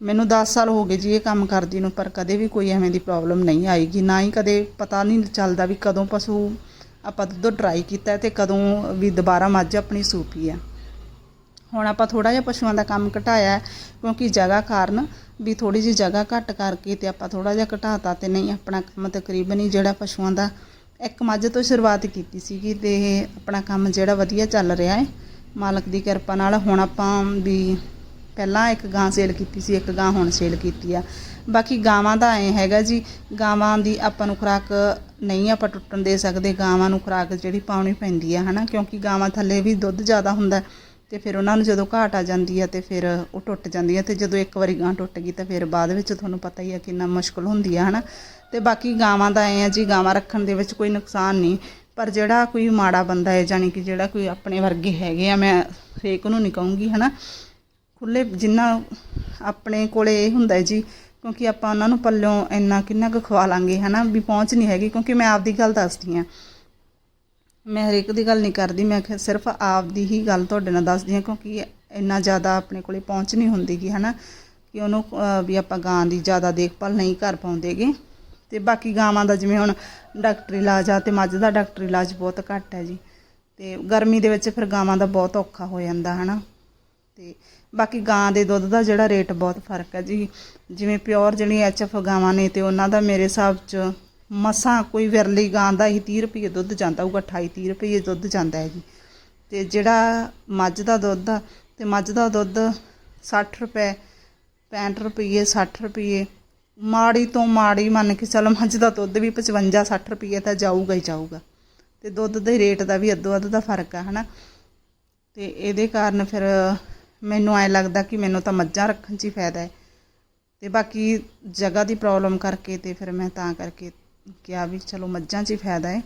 ਮੈਨੂੰ 10 ਸਾਲ ਹੋ ਗਏ ਜੀ ਇਹ ਕੰਮ ਕਰਦੀ ਨੂੰ, ਪਰ ਕਦੇ ਵੀ ਕੋਈ ਐਵੇਂ ਦੀ ਪ੍ਰੋਬਲਮ ਨਹੀਂ ਆਏਗੀ। ਨਾ ਹੀ ਕਦੇ ਪਤਾ ਨਹੀਂ ਚੱਲਦਾ ਵੀ ਕਦੋਂ ਪਸ਼ੂ ਆਪਾਂ ਦੁੱਧ ਟਰਾਈ ਕੀਤਾ ਹੈ ਤੇ ਕਦੋਂ ਵੀ ਦੁਬਾਰਾ ਮੱਝ ਆਪਣੀ ਸੂਪੀ ਆ। ਹੁਣ ਆਪਾਂ ਥੋੜਾ ਜਿਹਾ ਪਸ਼ੂਆਂ ਦਾ ਕੰਮ ਘਟਾਇਆ ਕਿਉਂਕਿ ਜਗ੍ਹਾ ਕਾਰਨ ਵੀ ਥੋੜੀ ਜਿਹੀ ਜਗ੍ਹਾ ਘੱਟ ਕਰਕੇ ਤੇ ਆਪਾਂ ਥੋੜਾ ਜਿਹਾ ਘਟਾਤਾ ਤੇ ਨਹੀਂ, ਆਪਣਾ ਕੰਮ ਤਕਰੀਬਨ ਹੀ ਜਿਹੜਾ ਪਸ਼ੂਆਂ ਦਾ ਇੱਕ ਮੱਝ ਤੋਂ ਸ਼ੁਰੂਆਤ ਕੀਤੀ ਸੀਗੀ ਤੇ ਆਪਣਾ ਕੰਮ ਜਿਹੜਾ ਵਧੀਆ ਚੱਲ ਰਿਹਾ ਹੈ। ਮਾਲਕ ਦੀ ਕਿਰਪਾ ਨਾਲ ਹੁਣ ਆਪਾਂ ਵੀ ਪਹਿਲਾਂ ਇੱਕ ਗਾਂ ਸੇਲ ਕੀਤੀ ਸੀ, ਇੱਕ ਗਾਂ ਹੁਣ ਸੇਲ ਕੀਤੀ ਆ। ਬਾਕੀ ਗਾਵਾਂ ਦਾ ਐ ਹੈਗਾ ਜੀ, ਗਾਵਾਂ ਦੀ ਆਪਾਂ ਨੂੰ ਖੁਰਾਕ ਨਹੀਂ ਆਪਾਂ ਟੁੱਟਣ ਦੇ ਸਕਦੇ, ਗਾਵਾਂ ਨੂੰ ਖੁਰਾਕ ਜਿਹੜੀ ਪਾਉਣੀ ਪੈਂਦੀ ਆ, ਹਨਾ? ਕਿਉਂਕਿ ਗਾਵਾਂ ਥੱਲੇ ਵੀ ਦੁੱਧ ਜ਼ਿਆਦਾ ਹੁੰਦਾ ਹੈ ਤੇ ਫਿਰ ਉਹਨਾਂ ਨੂੰ ਜਦੋਂ ਘਾਟ ਆ ਜਾਂਦੀ ਆ ਤੇ ਫਿਰ ਉਹ ਟੁੱਟ ਜਾਂਦੀ ਹੈ ਤੇ ਜਦੋਂ ਇੱਕ ਵਾਰੀ ਗਾਂ ਟੁੱਟ ਗਈ ਤਾਂ ਫਿਰ ਬਾਅਦ ਵਿੱਚ ਤੁਹਾਨੂੰ ਪਤਾ ਹੀ ਆ ਕਿੰਨਾ ਮੁਸ਼ਕਲ ਹੁੰਦੀ ਹੈ ਹਨਾ? ਤੇ ਬਾਕੀ ਗਾਵਾਂ ਦਾ ਐ ਆ ਜੀ, ਗਾਵਾਂ ਰੱਖਣ ਦੇ ਵਿੱਚ ਕੋਈ ਨੁਕਸਾਨ ਨਹੀਂ, ਪਰ ਜਿਹੜਾ ਕੋਈ ਮਾੜਾ ਬੰਦਾ ਹੈ ਜਾਨੀ ਕਿ ਜਿਹੜਾ ਕੋਈ ਆਪਣੇ ਵਰਗੇ ਹੈਗੇ ਆ, ਮੈਂ ਫੇਕ ਨੂੰ ਨਹੀਂ ਕਹੂੰਗੀ, ਹਨਾ? ਖੁੱਲੇ ਜਿੰਨਾ ਆਪਣੇ ਕੋਲੇ ਇਹ ਹੁੰਦਾ ਜੀ, ਕਿਉਂਕਿ ਆਪਾਂ ਉਹਨਾਂ ਨੂੰ ਪੱਲੋਂ ਇੰਨਾ ਕਿੰਨਾ ਕੁ ਖਵਾ ਲਾਂਗੇ, ਹਨਾ? ਵੀ ਪਹੁੰਚ ਨਹੀਂ ਹੈਗੀ, ਕਿਉਂਕਿ ਮੈਂ ਆਪਦੀ ਗੱਲ ਦੱਸਦੀ ਆ ਮੈਂ ਹਰੇਕ ਦੀ ਗੱਲ ਨਹੀਂ ਕਰਦੀ, ਮੈਂ ਕਿ ਸਿਰਫ ਆਪਦੀ ਹੀ ਗੱਲ ਤੁਹਾਡੇ ਨਾਲ ਦੱਸਦੀ ਹਾਂ, ਕਿਉਂਕਿ ਇੰਨਾ ਜ਼ਿਆਦਾ ਆਪਣੇ ਕੋਲੇ ਪਹੁੰਚ ਨਹੀਂ ਹੁੰਦੀਗੀ ਹਨਾ? ਕਿ ਉਹਨੂੰ ਵੀ ਆਪਾਂ ਗਾਂ ਦੀ ਜ਼ਿਆਦਾ ਦੇਖਭਾਲ ਨਹੀਂ ਕਰ ਪਾਉਂਦੇਗੇ ਤੇ ਬਾਕੀ ਗਾਵਾਂ ਦਾ ਜਿਵੇਂ ਹੁਣ ਡਾਕਟਰੀ ਇਲਾਜ ਆ, ਤੇ ਮੱਝ ਦਾ ਡਾਕਟਰੀ ਇਲਾਜ ਬਹੁਤ ਘੱਟ ਹੈ ਜੀ। ਤੇ ਗਰਮੀ ਦੇ ਵਿੱਚ ਫਿਰ ਗਾਵਾਂ ਦਾ ਬਹੁਤ ਔਖਾ ਹੋ ਜਾਂਦਾ, ਹਨਾ? ਤੇ ਬਾਕੀ ਗਾਂ ਦੇ ਦੁੱਧ ਦਾ ਜਿਹੜਾ ਰੇਟ ਬਹੁਤ ਫ਼ਰਕ ਹੈ ਜੀ। ਜਿਵੇਂ ਪਿਓਰ ਜਿਹੜੀ ਐਚਐਫ ਗਾਵਾਂ ਨੇ ਤੇ ਉਹਨਾਂ ਦਾ ਮੇਰੇ ਹਿਸਾਬ 'ਚ ਮਸਾਂ ਕੋਈ ਵਿਰਲੀ ਗਾਂ ਦਾ ਹੀ 30 ਰੁਪਏ ਦੁੱਧ ਜਾਂਦਾ ਹੋਊਗਾ 28 30 ਰੁਪਏ ਦੁੱਧ ਜਾਂਦਾ ਹੈ ਜੀ। ਤੇ ਜਿਹੜਾ ਮੱਝ ਦਾ ਦੁੱਧ ਆ, ਤੇ ਮੱਝ ਦਾ ਦੁੱਧ 60 ਰੁਪਏ 65 ਰੁਪਏ 60 ਰੁਪਏ, ਮਾੜੀ ਤੋਂ ਮਾੜੀ ਮੰਨ ਕੇ ਚੱਲ ਮੱਝ ਦਾ ਦੁੱਧ ਵੀ 55 60 ਰੁਪਏ ਤਾਂ ਜਾਊਗਾ ਹੀ ਜਾਊਗਾ। ਤੇ ਦੁੱਧ ਦੇ ਰੇਟ ਦਾ ਵੀ ਅੱਧੋ ਅੱਧ ਦਾ ਫ਼ਰਕ ਆ, ਹਨਾ। ਤੇ ਇਹਦੇ ਕਾਰਨ ਫਿਰ ਮੈਨੂੰ ਐ ਲੱਗਦਾ ਕਿ ਮੈਨੂੰ ਤਾਂ ਮੱਝਾਂ ਰੱਖਣ 'ਚ ਹੀ ਫਾਇਦਾ ਹੈ। ਤੇ ਬਾਕੀ ਜਗ੍ਹਾ ਦੀ ਪ੍ਰੋਬਲਮ ਕਰਕੇ ਤੇ ਫਿਰ ਮੈਂ ਤਾਂ ਕਰਕੇ ਕਿਹਾ ਵੀ ਚਲੋ ਮੱਝਾਂ 'ਚ ਹੀ ਫਾਇਦਾ ਹੈ।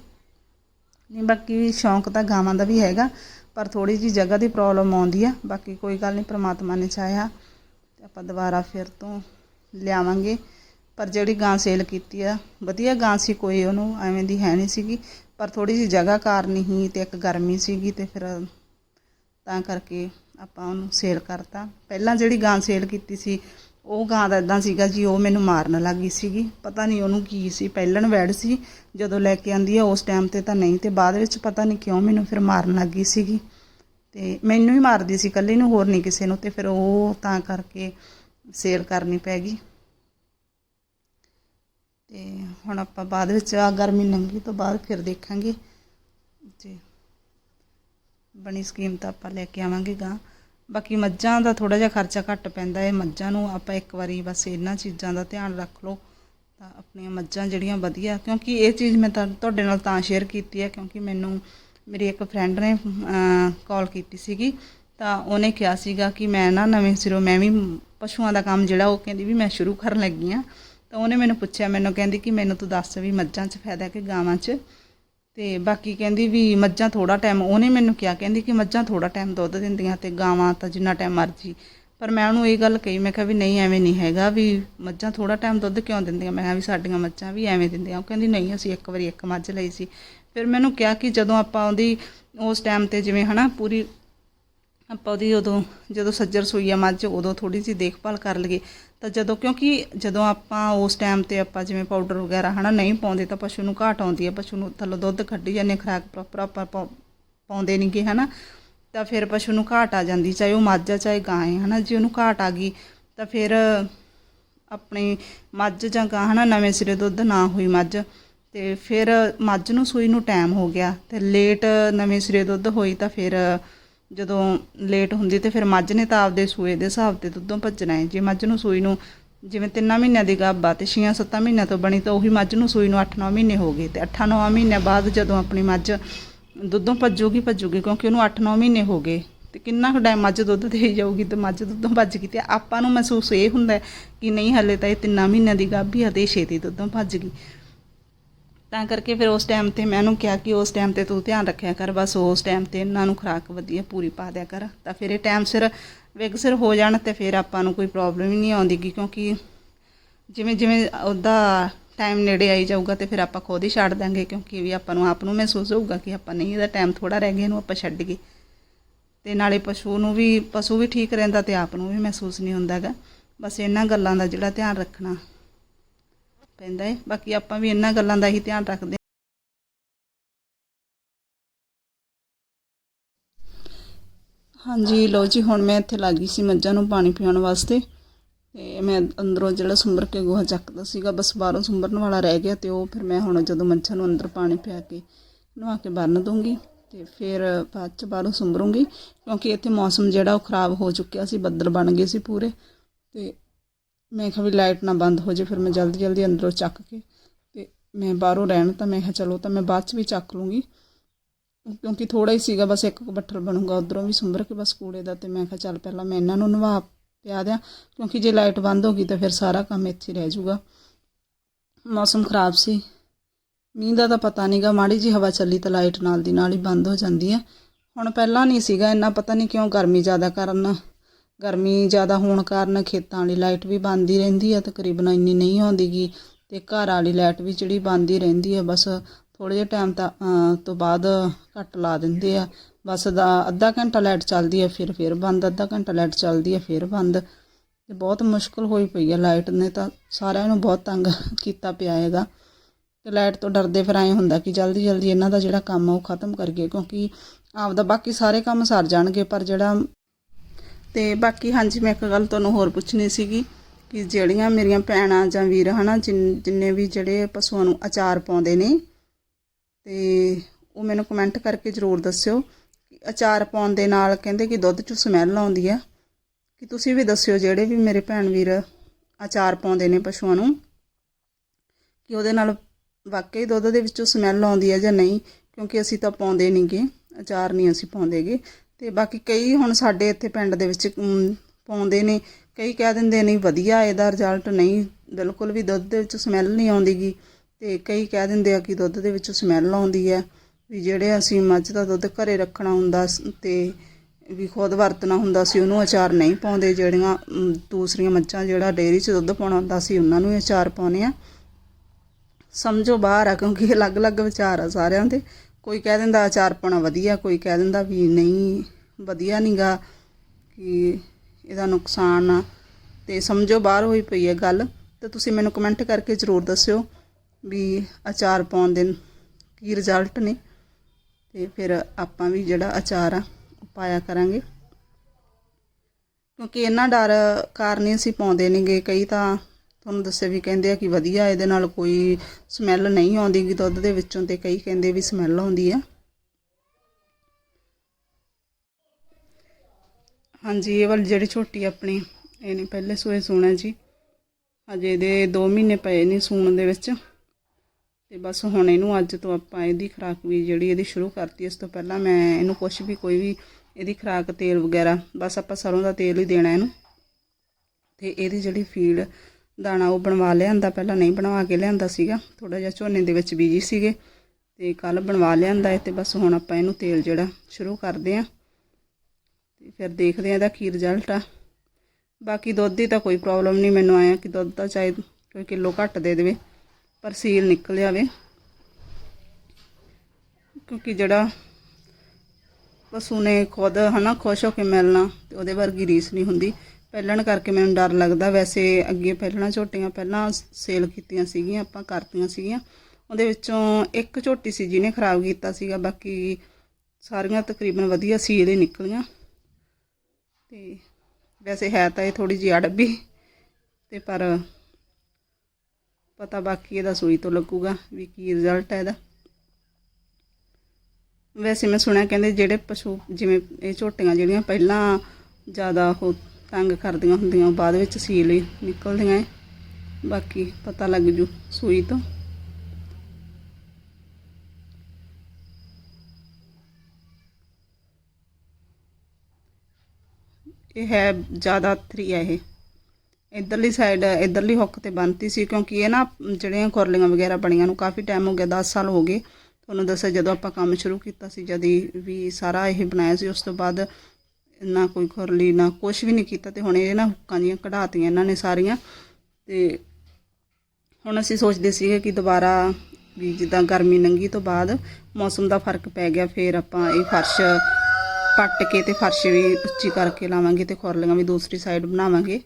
ਨਹੀਂ, ਬਾਕੀ ਸ਼ੌਂਕ ਤਾਂ ਗਾਵਾਂ ਦਾ ਵੀ ਹੈਗਾ, ਪਰ ਥੋੜੀ ਜੀ ਜਗ੍ਹਾ ਦੀ ਪ੍ਰੋਬਲਮ ਆਉਂਦੀ ਆ। ਬਾਕੀ ਕੋਈ ਗੱਲ ਨਹੀਂ, ਪ੍ਰਮਾਤਮਾ ਨੇ ਚਾਹਿਆ ਤੇ ਆਪਾਂ ਦੁਬਾਰਾ ਫਿਰ ਤੋਂ ਲਿਆਵਾਂਗੇ। ਪਰ ਜਿਹੜੀ ਗਾਂ ਸੇਲ ਕੀਤੀ ਆ, ਵਧੀਆ ਗਾਂ ਸੀ ਕੋਈ ਉਹਨੂੰ, ਐਵੇਂ ਦੀ ਹੈ ਨਹੀਂ ਸੀਗੀ। ਪਰ ਥੋੜੀ ਜੀ ਜਗ੍ਹਾ ਕਾਰਨ ਹੀ ਤੇ ਇੱਕ ਗਰਮੀ ਸੀਗੀ ਤੇ ਫਿਰ ਤਾਂ ਕਰਕੇ ਆਪਾਂ ਉਹਨੂੰ ਸੇਲ ਕਰਤਾ। ਪਹਿਲਾਂ ਜਿਹੜੀ ਗਾਂ ਸੇਲ ਕੀਤੀ ਸੀ, ਉਹ ਗਾਂ ਦਾ ਇਦਾਂ ਸੀਗਾ ਜੀ, ਉਹ ਮੈਨੂੰ ਮਾਰਨ ਲੱਗ ਗਈ ਸੀਗੀ। ਪਤਾ ਨਹੀਂ ਉਹਨੂੰ ਕੀ ਸੀ, ਪਹਿਲਣ ਵੈੜ ਸੀ। ਜਦੋਂ ਲੈ ਕੇ ਆਂਦੀ ਆ ਉਸ ਟਾਈਮ ਤੇ ਤਾਂ ਨਹੀਂ, ਤੇ ਬਾਅਦ ਵਿੱਚ ਪਤਾ ਨਹੀਂ ਕਿਉਂ ਮੈਨੂੰ ਫਿਰ ਮਾਰਨ ਲੱਗ ਗਈ ਸੀਗੀ। ਤੇ ਮੈਨੂੰ ਹੀ ਮਾਰਦੀ ਸੀ, ਇਕੱਲੀ ਨੂੰ ਹੋਰ ਨਹੀਂ ਕਿਸੇ ਨੂੰ, ਤੇ ਫਿਰ ਉਹ ਤਾਂ ਕਰਕੇ ਸੇਲ ਕਰਨੀ ਪੈ ਗਈ। ਤੇ ਹੁਣ ਆਪਾਂ ਬਾਅਦ ਵਿੱਚ ਆ ਗਰਮੀ ਲੰਘੀ, ਤੋਂ ਬਾਅਦ ਫਿਰ ਦੇਖਾਂਗੇ। ਤੇ ਬਣੀ ਸਕੀਮ ਤਾਂ ਆਪਾਂ ਲੈ ਕੇ ਆਵਾਂਗੇ ਗਾਂ। ਬਾਕੀ ਮੱਝਾਂ ਦਾ ਥੋੜਾ ਜਿਹਾ ਖਰਚਾ ਘੱਟ ਪੈਂਦਾ ਹੈ ਮੱਝਾਂ ਨੂੰ ਆਪਾਂ ਇੱਕ ਵਾਰੀ ਬਸ ਇਹਨਾਂ ਚੀਜ਼ਾਂ ਦਾ ਧਿਆਨ ਰੱਖ ਲਓ। ਤਾਂ ਆਪਣੀਆਂ ਮੱਝਾਂ ਜਿਹੜੀਆਂ ਵਧੀਆ, ਕਿਉਂਕਿ ਇਹ ਚੀਜ਼ ਮੈਂ ਤਾਂ ਤੁਹਾਡੇ ਨਾਲ ਤਾਂ ਸ਼ੇਅਰ ਕੀਤੀ ਹੈ, ਕਿਉਂਕਿ ਮੈਨੂੰ ਮੇਰੀ ਇੱਕ ਫਰੈਂਡ ਨੇ ਕਾਲ ਕੀਤੀ ਸੀਗੀ। ਤਾਂ ਉਹਨੇ ਕਿਹਾ ਸੀਗਾ ਕਿ ਮੈਂ ਨਾ ਨਵੇਂ ਸਿਰੋਂ, ਮੈਂ ਵੀ ਪਸ਼ੂਆਂ ਦਾ ਕੰਮ ਜਿਹੜਾ ਉਹ ਕਹਿੰਦੀ ਵੀ ਮੈਂ ਸ਼ੁਰੂ ਕਰਨ ਲੱਗੀ ਆ ਤਾਂ ਉਹਨੇ ਮੈਨੂੰ ਪੁੱਛਿਆ, ਮੈਨੂੰ ਕਹਿੰਦੀ ਕਿ ਮੈਨੂੰ ਤੂੰ ਦੱਸ ਵੀ ਮੱਝਾਂ 'ਚ ਫਾਇਦਾ ਕਿ ਗਾਵਾਂ 'ਚ? ਤੇ ਬਾਕੀ ਕਹਿੰਦੀ ਵੀ ਮੱਝਾਂ ਥੋੜਾ ਟਾਈਮ ਉਹਨੇ ਮੈਨੂੰ ਕਿਹਾ, ਕਹਿੰਦੀ ਕਿ ਮੱਝਾਂ ਥੋੜਾ ਟਾਈਮ ਦੁੱਧ ਦਿੰਦੀਆਂ ਤੇ ਗਾਵਾਂ ਤਾਂ ਜਿੰਨਾ ਟਾਈਮ ਮਰਜ਼ੀ। ਪਰ ਮੈਂ ਉਹਨੂੰ ਇਹ ਗੱਲ ਕਹੀ, ਮੈਂ ਕਿਹਾ ਵੀ ਨਹੀਂ, ਐਵੇਂ ਨਹੀਂ ਹੈਗਾ ਵੀ ਮੱਝਾਂ ਥੋੜਾ ਟਾਈਮ ਦੁੱਧ ਕਿਉਂ ਦਿੰਦੀਆਂ? ਮੈਂ ਕਿਹਾ ਵੀ ਸਾਡੀਆਂ ਮੱਝਾਂ ਵੀ ਐਵੇਂ ਦਿੰਦੀਆਂ। ਉਹ ਕਹਿੰਦੀ, ਨਹੀਂ, ਅਸੀਂ ਇੱਕ ਵਾਰੀ ਇੱਕ ਮੱਝ ਲਈ ਸੀ। ਫਿਰ ਮੈਨੂੰ ਕਿਹਾ ਕਿ ਜਦੋਂ ਆਪਾਂ ਉਹਦੀ, ਉਸ ਟਾਈਮ ਤੇ ਜਿਵੇਂ ਹਨਾ, ਪੂਰੀ ਆਪਾਂ ਉਹਦੀ ਉਦੋਂ ਜਦੋਂ ਸੱਜਰ ਸੂਈ ਆ ਮੱਝ, ਉਦੋਂ ਥੋੜੀ ਜਿਹੀ ਦੇਖਭਾਲ ਕਰ ਲਈਏ। ਤਾਂ ਜਦੋਂ, ਕਿਉਂਕਿ ਜਦੋਂ ਆਪਾਂ ਉਸ ਟਾਈਮ ਤੇ ਆਪਾਂ ਜਿਵੇਂ ਪਾਊਡਰ ਵਗੈਰਾ ਹਨਾ ਨਹੀਂ ਪਾਉਂਦੇ ਤਾਂ ਪਸ਼ੂ ਨੂੰ ਘਾਟ ਆਉਂਦੀ ਹੈ, ਪਸ਼ੂ ਨੂੰ ਥੱਲੋਂ ਦੁੱਧ ਕੱਢੀ ਜਾਂਦੇ ਖੁਰਾਕ ਪ੍ਰੋਪਰ ਆਪਾਂ ਪਾ- ਪਾਉਂਦੇ ਨਹੀਂਗੇ ਹਨਾ, ਤਾਂ ਫਿਰ ਪਸ਼ੂ ਨੂੰ ਘਾਟ ਆ ਜਾਂਦੀ, ਚਾਹੇ ਉਹ ਮੱਝ ਆ, ਚਾਹੇ ਗਾਂ ਹੈ ਹਨਾ, ਜੇ ਉਹਨੂੰ ਘਾਟ ਆ ਗਈ ਤਾਂ ਫਿਰ ਆਪਣੀ ਮੱਝ ਜਾਂ ਗਾਂ ਹਨਾ ਨਵੇਂ ਸਿਰੇ ਦੁੱਧ ਨਾ ਹੋਈ ਮੱਝ, ਤੇ ਫਿਰ ਮੱਝ ਨੂੰ ਸੂਈ ਨੂੰ ਟਾਈਮ ਹੋ ਗਿਆ, ਤੇ ਲੇਟ ਨਵੇਂ ਸਿਰੇ ਦੁੱਧ ਹੋਈ ਤਾਂ ਫਿਰ ਜਦੋਂ ਲੇਟ ਹੁੰਦੀ ਤੇ ਫਿਰ ਮੱਝ ਨੇ ਤਾਂ ਆਪਦੇ ਸੂਏ ਦੇ ਹਿਸਾਬ ਤੇ ਦੁੱਧੋਂ ਭੱਜਣਾ ਹੈ। ਜੇ ਮੱਝ ਨੂੰ ਸੂਈ ਨੂੰ ਜਿਵੇਂ ਤਿੰਨਾਂ ਮਹੀਨਿਆਂ ਦੀ ਗੱਭ ਆ ਤੇ 6-7 ਮਹੀਨਿਆਂ ਤੋਂ ਬਣੀ ਤਾਂ ਉਹੀ ਮੱਝ ਨੂੰ ਸੂਈ ਨੂੰ 8-9 ਮਹੀਨੇ ਹੋ ਗਏ ਤੇ 8-9 ਮਹੀਨਿਆਂ ਬਾਅਦ ਜਦੋਂ ਆਪਣੀ ਮੱਝ ਦੁੱਧੋਂ ਭੱਜੂਗੀ ਭੱਜੂਗੀ ਕਿਉਂਕਿ ਉਹਨੂੰ 8-9 ਮਹੀਨੇ ਹੋ ਗਏ ਤੇ ਕਿੰਨਾ ਕੁ ਟਾਈਮ ਮੱਝ ਦੁੱਧ ਦੇ ਜਾਊਗੀ ਤੇ ਮੱਝ ਦੁੱਧੋਂ ਭੱਜ ਗਈ ਤੇ ਆਪਾਂ ਨੂੰ ਮਹਿਸੂਸ ਇਹ ਹੁੰਦਾ ਕਿ ਨਹੀਂ ਹਲੇ ਤਾਂ ਇਹ ਤਿੰਨਾਂ ਮਹੀਨਿਆਂ ਦੀ ਗੱਭ ਹੀ ਆ ਤੇ ਛੇਤੀ ਦੁੱਧੋਂ ਭੱਜ ਗਈ। ਤਾਂ ਕਰਕੇ ਫਿਰ ਉਸ ਟਾਈਮ ਤੇ ਮੈਂ ਉਹਨੂੰ ਕਿਹਾ ਕਿ ਉਸ ਟਾਈਮ ਤੇ ਤੂੰ ਧਿਆਨ ਰੱਖਿਆ ਕਰ, ਬਸ ਉਸ ਟਾਈਮ ਤੇ ਇਹਨਾਂ ਨੂੰ ਖੁਰਾਕ ਵਧੀਆ ਪੂਰੀ ਪਾ ਦਿਆ ਕਰ। ਤਾਂ ਫਿਰ ਇਹ ਟਾਈਮ ਸਿਰ ਵਿਗ ਸਿਰ ਹੋ ਜਾਣ ਤੇ ਫਿਰ ਆਪਾਂ ਨੂੰ ਕੋਈ ਪ੍ਰੋਬਲਮ ਹੀ ਨਹੀਂ ਆਉਂਦੀ ਗੀ, ਕਿਉਂਕਿ ਜਿਵੇਂ ਜਿਵੇਂ ਉਹਦਾ ਟਾਈਮ ਨੇੜੇ ਆਈ ਜਾਊਗਾ ਤੇ ਫਿਰ ਆਪਾਂ ਖੁਦ ਹੀ ਛੱਡ ਦਾਂਗੇ, ਕਿਉਂਕਿ ਵੀ ਆਪਾਂ ਨੂੰ ਆਪ ਨੂੰ ਮਹਿਸੂਸ ਹੋਊਗਾ ਕਿ ਆਪਾਂ ਨਹੀਂ, ਇਹਦਾ ਟਾਈਮ ਥੋੜਾ ਰਹਿ ਗਿਆ, ਇਹਨੂੰ ਆਪਾਂ ਛੱਡ ਗਏ। ਤੇ ਨਾਲੇ ਪਸ਼ੂ ਨੂੰ ਵੀ, ਪਸ਼ੂ ਵੀ ਠੀਕ ਰਹਿੰਦਾ ਤੇ ਆਪ ਨੂੰ ਵੀ ਮਹਿਸੂਸ ਨਹੀਂ ਹੁੰਦਾ ਹੈਗਾ ਬਸ ਇਹਨਾਂ ਗੱਲਾਂ ਦਾ ਜਿਹੜਾ ਧਿਆਨ ਰੱਖਣਾ। ਪੈਂਦਾ ਹੈ। ਬਾਕੀ ਆਪਾਂ ਵੀ ਇਹਨਾਂ ਗੱਲਾਂ ਦਾ ਹੀ ਧਿਆਨ ਰੱਖਦੇ ਹਾਂਜੀ ਲੋ ਜੀ, ਹੁਣ ਮੈਂ ਇੱਥੇ ਲੱਗੀ ਸੀ ਮੱਝਾਂ ਨੂੰ ਪਾਣੀ ਪਿਆਉਣ ਵਾਸਤੇ। ਤੇ ਮੈਂ ਅੰਦਰੋਂ ਜਿਹੜਾ ਸੁੰਬਰ ਕੇ ਗੋਹਾ ਚੱਕਦਾ ਸੀਗਾ, ਬਸ ਬਾਹਰੋਂ ਸੁੰਬਰਨ ਵਾਲਾ ਰਹਿ ਗਿਆ ਤੇ ਉਹ ਫਿਰ ਮੈਂ ਹੁਣ ਜਦੋਂ ਮੱਝਾਂ ਨੂੰ ਅੰਦਰ ਪਾਣੀ ਪਿਆ ਕੇ ਨਵਾ ਕੇ ਬੰਨ ਦੂੰਗੀ ਤੇ ਫਿਰ ਬਾਅਦ ਚ ਬਾਹਰੋਂ ਸੁੰਬਰੂੰਗੀ। ਕਿਉਂਕਿ ਇੱਥੇ ਮੌਸਮ ਜਿਹੜਾ ਉਹ ਖਰਾਬ ਹੋ ਚੁੱਕਿਆ ਸੀ, ਬੱਦਲ ਬਣ ਗਏ ਸੀ ਪੂਰੇ। ਤੇ ਮੈਂ ਕਿਹਾ ਵੀ ਲਾਈਟ ਨਾ ਬੰਦ ਹੋ ਜੇ, ਫਿਰ ਮੈਂ ਜਲਦੀ ਜਲਦੀ ਅੰਦਰੋਂ ਚੱਕ ਕੇ ਤੇ ਮੈਂ ਬਾਹਰੋਂ ਰਹਿਣ ਤਾਂ ਮੈਂ ਕਿਹਾ ਚਲੋ ਤਾਂ ਮੈਂ ਬਾਅਦ ਚ ਵੀ ਚੱਕ ਲੂੰਗੀ। ਕਿਉਂਕਿ ਥੋੜਾ ਹੀ ਸੀਗਾ, ਬਸ ਇੱਕ ਕੁ ਬੱਠਲ ਬਣੂਗਾ, ਉਧਰੋਂ ਵੀ ਸੁੰਬਰ ਕੇ ਬਸ ਕੂੜੇ ਦਾ ਤੇ ਮੈਂ ਕਿਹਾ ਚੱਲ ਪਹਿਲਾਂ ਮੈਂ ਇਹਨਾਂ ਨੂੰ ਨਵਾ ਪਿਆ ਦਿਆਂ, ਕਿਉਂਕਿ ਜੇ ਲਾਈਟ ਬੰਦ ਹੋ ਗਈ ਤਾਂ ਫਿਰ ਸਾਰਾ ਕੰਮ ਇੱਥੇ ਰਹਿ ਜਾਊਗਾ। ਮੌਸਮ ਖਰਾਬ ਸੀ। ਮੀਂਹ ਦਾ ਤਾਂ ਪਤਾ ਨਹੀਂਗਾ ਮਾੜੀ ਜੀ ਹਵਾ ਚੱਲੀ ਤਾਂ ਲਾਈਟ ਨਾਲ ਦੀ ਨਾਲ ਹੀ ਬੰਦ ਹੋ ਜਾਂਦੀ ਹੈ ਹੁਣ ਪਹਿਲਾਂ ਨਹੀਂ ਸੀਗਾ, ਇੰਨਾ ਪਤਾ ਨਹੀਂ ਕਿਉਂ ਗਰਮੀ ਜ਼ਿਆਦਾ ਕਾਰਨ। ਗਰਮੀ ਜ਼ਿਆਦਾ ਹੋਣ ਕਾਰਨ ਖੇਤਾਂ ਵਾਲੀ ਲਾਈਟ ਵੀ ਬੰਦ ਹੀ ਰਹਿੰਦੀ ਆ, ਤਕਰੀਬਨ ਇੰਨੀ ਨਹੀਂ ਆਉਂਦੀਗੀ ਤੇ ਘਰ ਵਾਲੀ ਲਾਈਟ ਵੀ ਜਿਹੜੀ ਬੰਦ ਹੀ ਰਹਿੰਦੀ ਆ, ਬਸ ਥੋੜੇ ਜਿਹਾ ਟਾਈਮ ਤਾਂ ਤੋਂ ਬਾਅਦ ਕੱਟ ਲਾ ਦਿੰਦੇ ਆ। ਬਸ ਦਾ ਅੱਧਾ ਘੰਟਾ ਲਾਈਟ ਚੱਲਦੀ ਆ, ਫਿਰ ਫਿਰ ਬੰਦ, ਅੱਧਾ ਘੰਟਾ ਲਾਈਟ ਚੱਲਦੀ ਆ, ਫਿਰ ਬੰਦ। ਤੇ ਬਹੁਤ ਮੁਸ਼ਕਲ ਹੋਈ ਪਈ ਆ ਲਾਈਟ ਨੇ ਤਾਂ ਸਾਰਿਆਂ ਨੂੰ ਬਹੁਤ ਤੰਗ ਕੀਤਾ ਪਿਆ ਹੈਗਾ ਤੇ ਲਾਈਟ ਤੋਂ ਡਰਦੇ ਫਿਰ ਐਂ ਹੁੰਦਾ ਕਿ ਜਲਦੀ ਜਲਦੀ ਇਹਨਾਂ ਦਾ ਜਿਹੜਾ ਕੰਮ ਆ ਉਹ ਖਤਮ ਕਰੀਏ, ਕਿਉਂਕਿ ਆਪਦਾ ਬਾਕੀ ਸਾਰੇ ਕੰਮ ਸਰ ਜਾਣਗੇ, ਪਰ ਜਿਹੜਾ ਤੇ ਬਾਕੀ ਹਾਂਜੀ, ਮੈਂ ਇੱਕ ਗੱਲ ਤੁਹਾਨੂੰ ਹੋਰ ਪੁੱਛਣੀ ਸੀਗੀ ਕਿ ਜਿਹੜੀਆਂ ਮੇਰੀਆਂ ਭੈਣਾਂ ਜਾਂ ਵੀਰ ਹਨਾ, ਜਿਨ- ਜਿੰਨੇ ਵੀ ਜਿਹੜੇ ਪਸ਼ੂਆਂ ਨੂੰ ਅਚਾਰ ਪਾਉਂਦੇ ਨੇ, ਤੇ ਉਹ ਮੈਨੂੰ ਕਮੈਂਟ ਕਰਕੇ ਜ਼ਰੂਰ ਦੱਸਿਓ ਕਿ ਅਚਾਰ ਪਾਉਣ ਦੇ ਨਾਲ ਕਹਿੰਦੇ ਕਿ ਦੁੱਧ 'ਚੋਂ ਸਮੈਲ ਆਉਂਦੀ ਆ। ਕਿ ਤੁਸੀਂ ਵੀ ਦੱਸਿਓ ਜਿਹੜੇ ਵੀ ਮੇਰੇ ਭੈਣ ਵੀਰ ਅਚਾਰ ਪਾਉਂਦੇ ਨੇ ਪਸ਼ੂਆਂ ਨੂੰ, ਕਿ ਉਹਦੇ ਨਾਲ ਵਾਕਈ ਦੁੱਧ ਦੇ ਵਿੱਚੋਂ ਸਮੈਲ ਆਉਂਦੀ ਹੈ ਜਾਂ ਨਹੀਂ, ਕਿਉਂਕਿ ਅਸੀਂ ਤਾਂ ਪਾਉਂਦੇ ਨਹੀਂਗੇ ਅਚਾਰ ਨਹੀਂ ਅਸੀਂ ਪਾਉਂਦੇਗੇ। ਤੇ ਬਾਕੀ ਕਈ ਹੁਣ ਸਾਡੇ ਇੱਥੇ ਪਿੰਡ ਦੇ ਵਿੱਚ ਪਾਉਂਦੇ ਨੇ, ਕਈ ਕਹਿ ਦਿੰਦੇ ਨਹੀਂ ਵਧੀਆ ਇਹਦਾ ਰਿਜ਼ਲਟ ਨਹੀਂ, ਬਿਲਕੁਲ ਵੀ ਦੁੱਧ ਦੇ ਵਿੱਚ ਸਮੈਲ ਨਹੀਂ ਆਉਂਦੀਗੀ। ਤੇ ਕਈ ਕਹਿ ਦਿੰਦੇ ਆ ਕਿ ਦੁੱਧ ਦੇ ਵਿੱਚ ਸਮੈਲ ਆਉਂਦੀ ਹੈ, ਵੀ ਜਿਹੜੇ ਅਸੀਂ ਮੱਝ ਦਾ ਦੁੱਧ ਘਰੇ ਰੱਖਣਾ ਹੁੰਦਾ ਸ- ਤੇ ਵੀ ਖੁਦ ਵਰਤਣਾ ਹੁੰਦਾ ਸੀ, ਉਹਨੂੰ ਅਚਾਰ ਨਹੀਂ ਪਾਉਂਦੇ ਜਿਹੜੀਆਂ ਦੂਸਰੀਆਂ ਮੱਝਾਂ ਜਿਹੜਾ ਡੇਅਰੀ 'ਚ ਦੁੱਧ ਪਾਉਣਾ ਹੁੰਦਾ ਸੀ, ਉਹਨਾਂ ਨੂੰ ਅਚਾਰ ਪਾਉਂਦੇ ਆ। ਸਮਝੋ ਬਾਹਰ ਆ, ਕਿਉਂਕਿ ਅਲੱਗ-ਅਲੱਗ ਵਿਚਾਰ ਆ ਸਾਰਿਆਂ ਦੇ। ਕੋਈ ਕਹਿ ਦਿੰਦਾ ਅਚਾਰ ਪਾਉਣਾ ਵਧੀਆ, ਕੋਈ ਕਹਿ ਦਿੰਦਾ ਵੀ ਨਹੀਂ, ਵਧੀਆ ਨਹੀਂਗਾ ਕਿ ਇਹਦਾ ਨੁਕਸਾਨ ਆ। ਤੇ ਸਮਝੋ ਬਾਹਰ ਹੋਈ ਪਈ ਹੈ ਗੱਲ। ਤੇ ਤੁਸੀਂ ਮੈਨੂੰ ਕਮੈਂਟ ਕਰਕੇ ਜ਼ਰੂਰ ਦੱਸਿਓ ਵੀ ਅਚਾਰ ਪਾਉਣ ਦੇ ਕੀ ਰਿਜ਼ਲਟ ਨੇ। ਤੇ ਫਿਰ ਆਪਾਂ ਵੀ ਜਿਹੜਾ ਅਚਾਰ ਆ, ਉਹ ਪਾਇਆ ਕਰਾਂਗੇ। ਕਿਉਂਕਿ ਇਹਨਾਂ ਡਰ ਕਾਰਨ ਹੀ ਅਸੀਂ ਪਾਉਂਦੇ ਨੇਗੇ। ਕਈ ਤਾਂ ਤੁਹਾਨੂੰ ਦੱਸਿਆ ਵੀ ਕਹਿੰਦੇ ਆ ਕਿ ਵਧੀਆ, ਇਹਦੇ ਨਾਲ ਕੋਈ ਸਮੈਲ ਨਹੀਂ ਆਉਂਦੀ ਗੀ ਦੁੱਧ ਦੇ ਵਿੱਚੋਂ ਤੇ ਕਈ ਕਹਿੰਦੇ ਵੀ ਸਮੈਲ ਆਉਂਦੀ ਆ। ਹਾਂਜੀ, ਇਹ ਵਾਲੀ ਜਿਹੜੀ ਛੋਟੀ ਆਪਣੀ ਇਹਨੇ ਪਹਿਲੇ ਸੂਏ ਸੂਣਾ ਜੀ। ਹਜੇ ਇਹਦੇ 2 ਮਹੀਨੇ ਪਏ ਨੇ ਸੂਣ ਦੇ ਵਿੱਚ। ਤੇ ਬਸ ਹੁਣ ਇਹਨੂੰ ਅੱਜ ਤੋਂ ਆਪਾਂ ਇਹਦੀ ਖੁਰਾਕ ਵੀ ਜਿਹੜੀ ਇਹਦੀ ਸ਼ੁਰੂ ਕਰਤੀ, ਇਸ ਤੋਂ ਪਹਿਲਾਂ ਮੈਂ ਇਹਨੂੰ ਕੁਝ ਵੀ ਕੋਈ ਵੀ ਇਹਦੀ ਖੁਰਾਕ, ਤੇਲ ਵਗੈਰਾ, ਬਸ ਆਪਾਂ ਸਰੋਂ ਦਾ ਤੇਲ ਹੀ ਦੇਣਾ ਇਹਨੂੰ। ਤੇ ਇਹਦੀ ਜਿਹੜੀ ਫੀਡ ਦਾਣਾ ਉਹ ਬਣਵਾ ਲਿਆਂਦਾ, ਪਹਿਲਾਂ ਨਹੀਂ ਬਣਵਾ ਕੇ ਲਿਆਂਦਾ ਸੀਗਾ ਥੋੜਾ ਜਿਹਾ ਝੋਨੇ ਦੇ ਵਿੱਚ ਬੀਜੀ ਸੀਗੇ ਤੇ ਕੱਲ ਬਣਵਾ ਲਿਆਂਦਾ ਹੈ ਤੇ ਬਸ ਹੁਣ ਆਪਾਂ ਇਹਨੂੰ ਤੇਲ ਜਿਹੜਾ ਸ਼ੁਰੂ ਕਰਦੇ ਆਂ ਤੇ ਫਿਰ ਦੇਖਦੇ ਆਂ ਇਹਦਾ ਕੀ ਰਿਜ਼ਲਟ ਆ। ਬਾਕੀ ਦੁੱਧ ਦੀ ਤਾਂ ਕੋਈ ਪ੍ਰੋਬਲਮ ਨਹੀਂ, ਮੈਨੂੰ ਆਇਆ ਕਿ ਦੁੱਧ ਤਾਂ ਚਾਹੇ ਕੋਈ ਕਿਲੋ ਘੱਟ ਦੇ ਦੇਵੇ, ਪਰ ਸੀਲ ਨਿਕਲ ਜਾਵੇ ਕਿਉਂਕਿ ਜਿਹੜਾ ਪਸ਼ੂ ਨੇ ਖੁਦ ਹਨਾ ਖੁਸ਼ ਹੋ ਕੇ ਮਿਲਣਾ ਤੇ ਉਹਦੇ ਵਰਗੀ ਰੀਸ ਨਹੀਂ ਹੁੰਦੀ। ਪਹਿਲਣ ਕਰਕੇ ਮੈਨੂੰ ਡਰ ਲੱਗਦਾ। ਵੈਸੇ ਅੱਗੇ ਪਹਿਲਣਾ ਝੋਟੀਆਂ ਪਹਿਲਾਂ ਸੇਲ ਕੀਤੀਆਂ ਸੀਗੀਆਂ, ਆਪਾਂ ਕਰਤੀਆਂ ਸੀਗੀਆਂ। ਉਹਦੇ ਵਿੱਚੋਂ ਇੱਕ ਝੋਟੀ ਸੀ ਜਿਹਨੇ ਖਰਾਬ ਕੀਤਾ ਸੀਗਾ, ਬਾਕੀ ਸਾਰੀਆਂ ਤਕਰੀਬਨ ਵਧੀਆ ਸੀਲ ਹੀ ਨਿਕਲੀਆਂ। ਤੇ ਵੈਸੇ ਹੈ ਤਾਂ ਇਹ ਥੋੜੀ ਜਿਹੀ ਅੜਬੀ, ਤੇ ਪਰ ਪਤਾ ਬਾਕੀ ਇਹਦਾ ਸੂਈ ਤੋਂ ਲੱਗੂਗਾ ਵੀ ਕੀ ਰਿਜ਼ਲਟ ਹੈ ਇਹਦਾ। ਵੈਸੇ ਮੈਂ ਸੁਣਿਆ ਕਹਿੰਦੇ ਜਿਹੜੇ ਪਸ਼ੂ, ਜਿਵੇਂ ਇਹ ਝੋਟੀਆਂ ਜਿਹੜੀਆਂ ਪਹਿਲਾਂ ਜ਼ਿਆਦਾ ਉਹ ਤੰਗ ਕਰਦੀਆਂ ਹੁੰਦੀਆਂ ਬਾਅਦ ਵਿੱਚ ਸੀ ਲਈ ਨਿਕਲਦੀਆਂ ਏ। ਬਾਕੀ ਪਤਾ ਲੱਗ ਜੂ ਸੂਈ ਤੋਂ। ਇਹ ਹੈ ਜ਼ਿਆਦਾ ਥਰੀ ਹੈ ਇਹ। ਇਧਰਲੀ ਸਾਈਡ ਇਧਰਲੀ ਹੁੱਕ ਤੇ ਬੰਨਤੀ ਸੀ, ਕਿਉਂਕਿ ਇਹ ਨਾ ਜਿਹੜੀਆਂ ਕੁਰਲੀਆਂ ਵਗੈਰਾ ਬਣੀਆਂ ਨੂੰ ਕਾਫੀ ਟਾਈਮ ਹੋ ਗਿਆ 10 ਸਾਲ ਹੋ ਗਏ। ਤੁਹਾਨੂੰ ਦੱਸਿਆ ਜਦੋਂ ਆਪਾਂ ਕੰਮ ਸ਼ੁਰੂ ਕੀਤਾ ਸੀ, ਜਦ ਵੀ ਸਾਰਾ ਇਹ ਬਣਾਇਆ ਸੀ, ਉਸ ਤੋਂ ਬਾਅਦ ਨਾ ਕੋਈ ਖੁਰਲੀ ਨਾ ਕੁਝ ਵੀ ਨਹੀਂ ਕੀਤਾ ਤੇ ਹੁਣ ਇਹ ਨਾ ਹੁੱਕਾਂ ਦੀਆਂ ਕਢਾਤੀਆਂ ਇਹਨਾਂ ਨੇ ਸਾਰੀਆਂ। ਤੇ ਹੁਣ ਅਸੀਂ ਸੋਚਦੇ ਸੀਗੇ ਕਿ ਦੁਬਾਰਾ ਵੀ ਜਿੱਦਾਂ ਗਰਮੀ ਲੰਗੀ ਤੋਂ ਬਾਅਦ ਮੌਸਮ ਦਾ ਫ਼ਰਕ ਪੈ ਗਿਆ, ਫਿਰ ਆਪਾਂ ਇਹ ਫਰਸ਼ ਪੱਟ ਕੇ ਤੇ ਫਰਸ਼ ਵੀ ਉੱਚੀ ਕਰਕੇ ਲਾਵਾਂਗੇ ਤੇ ਖੁਰਲੀਆਂ ਵੀ ਦੂਸਰੀ ਸਾਈਡ ਬਣਾਵਾਂਗੇ।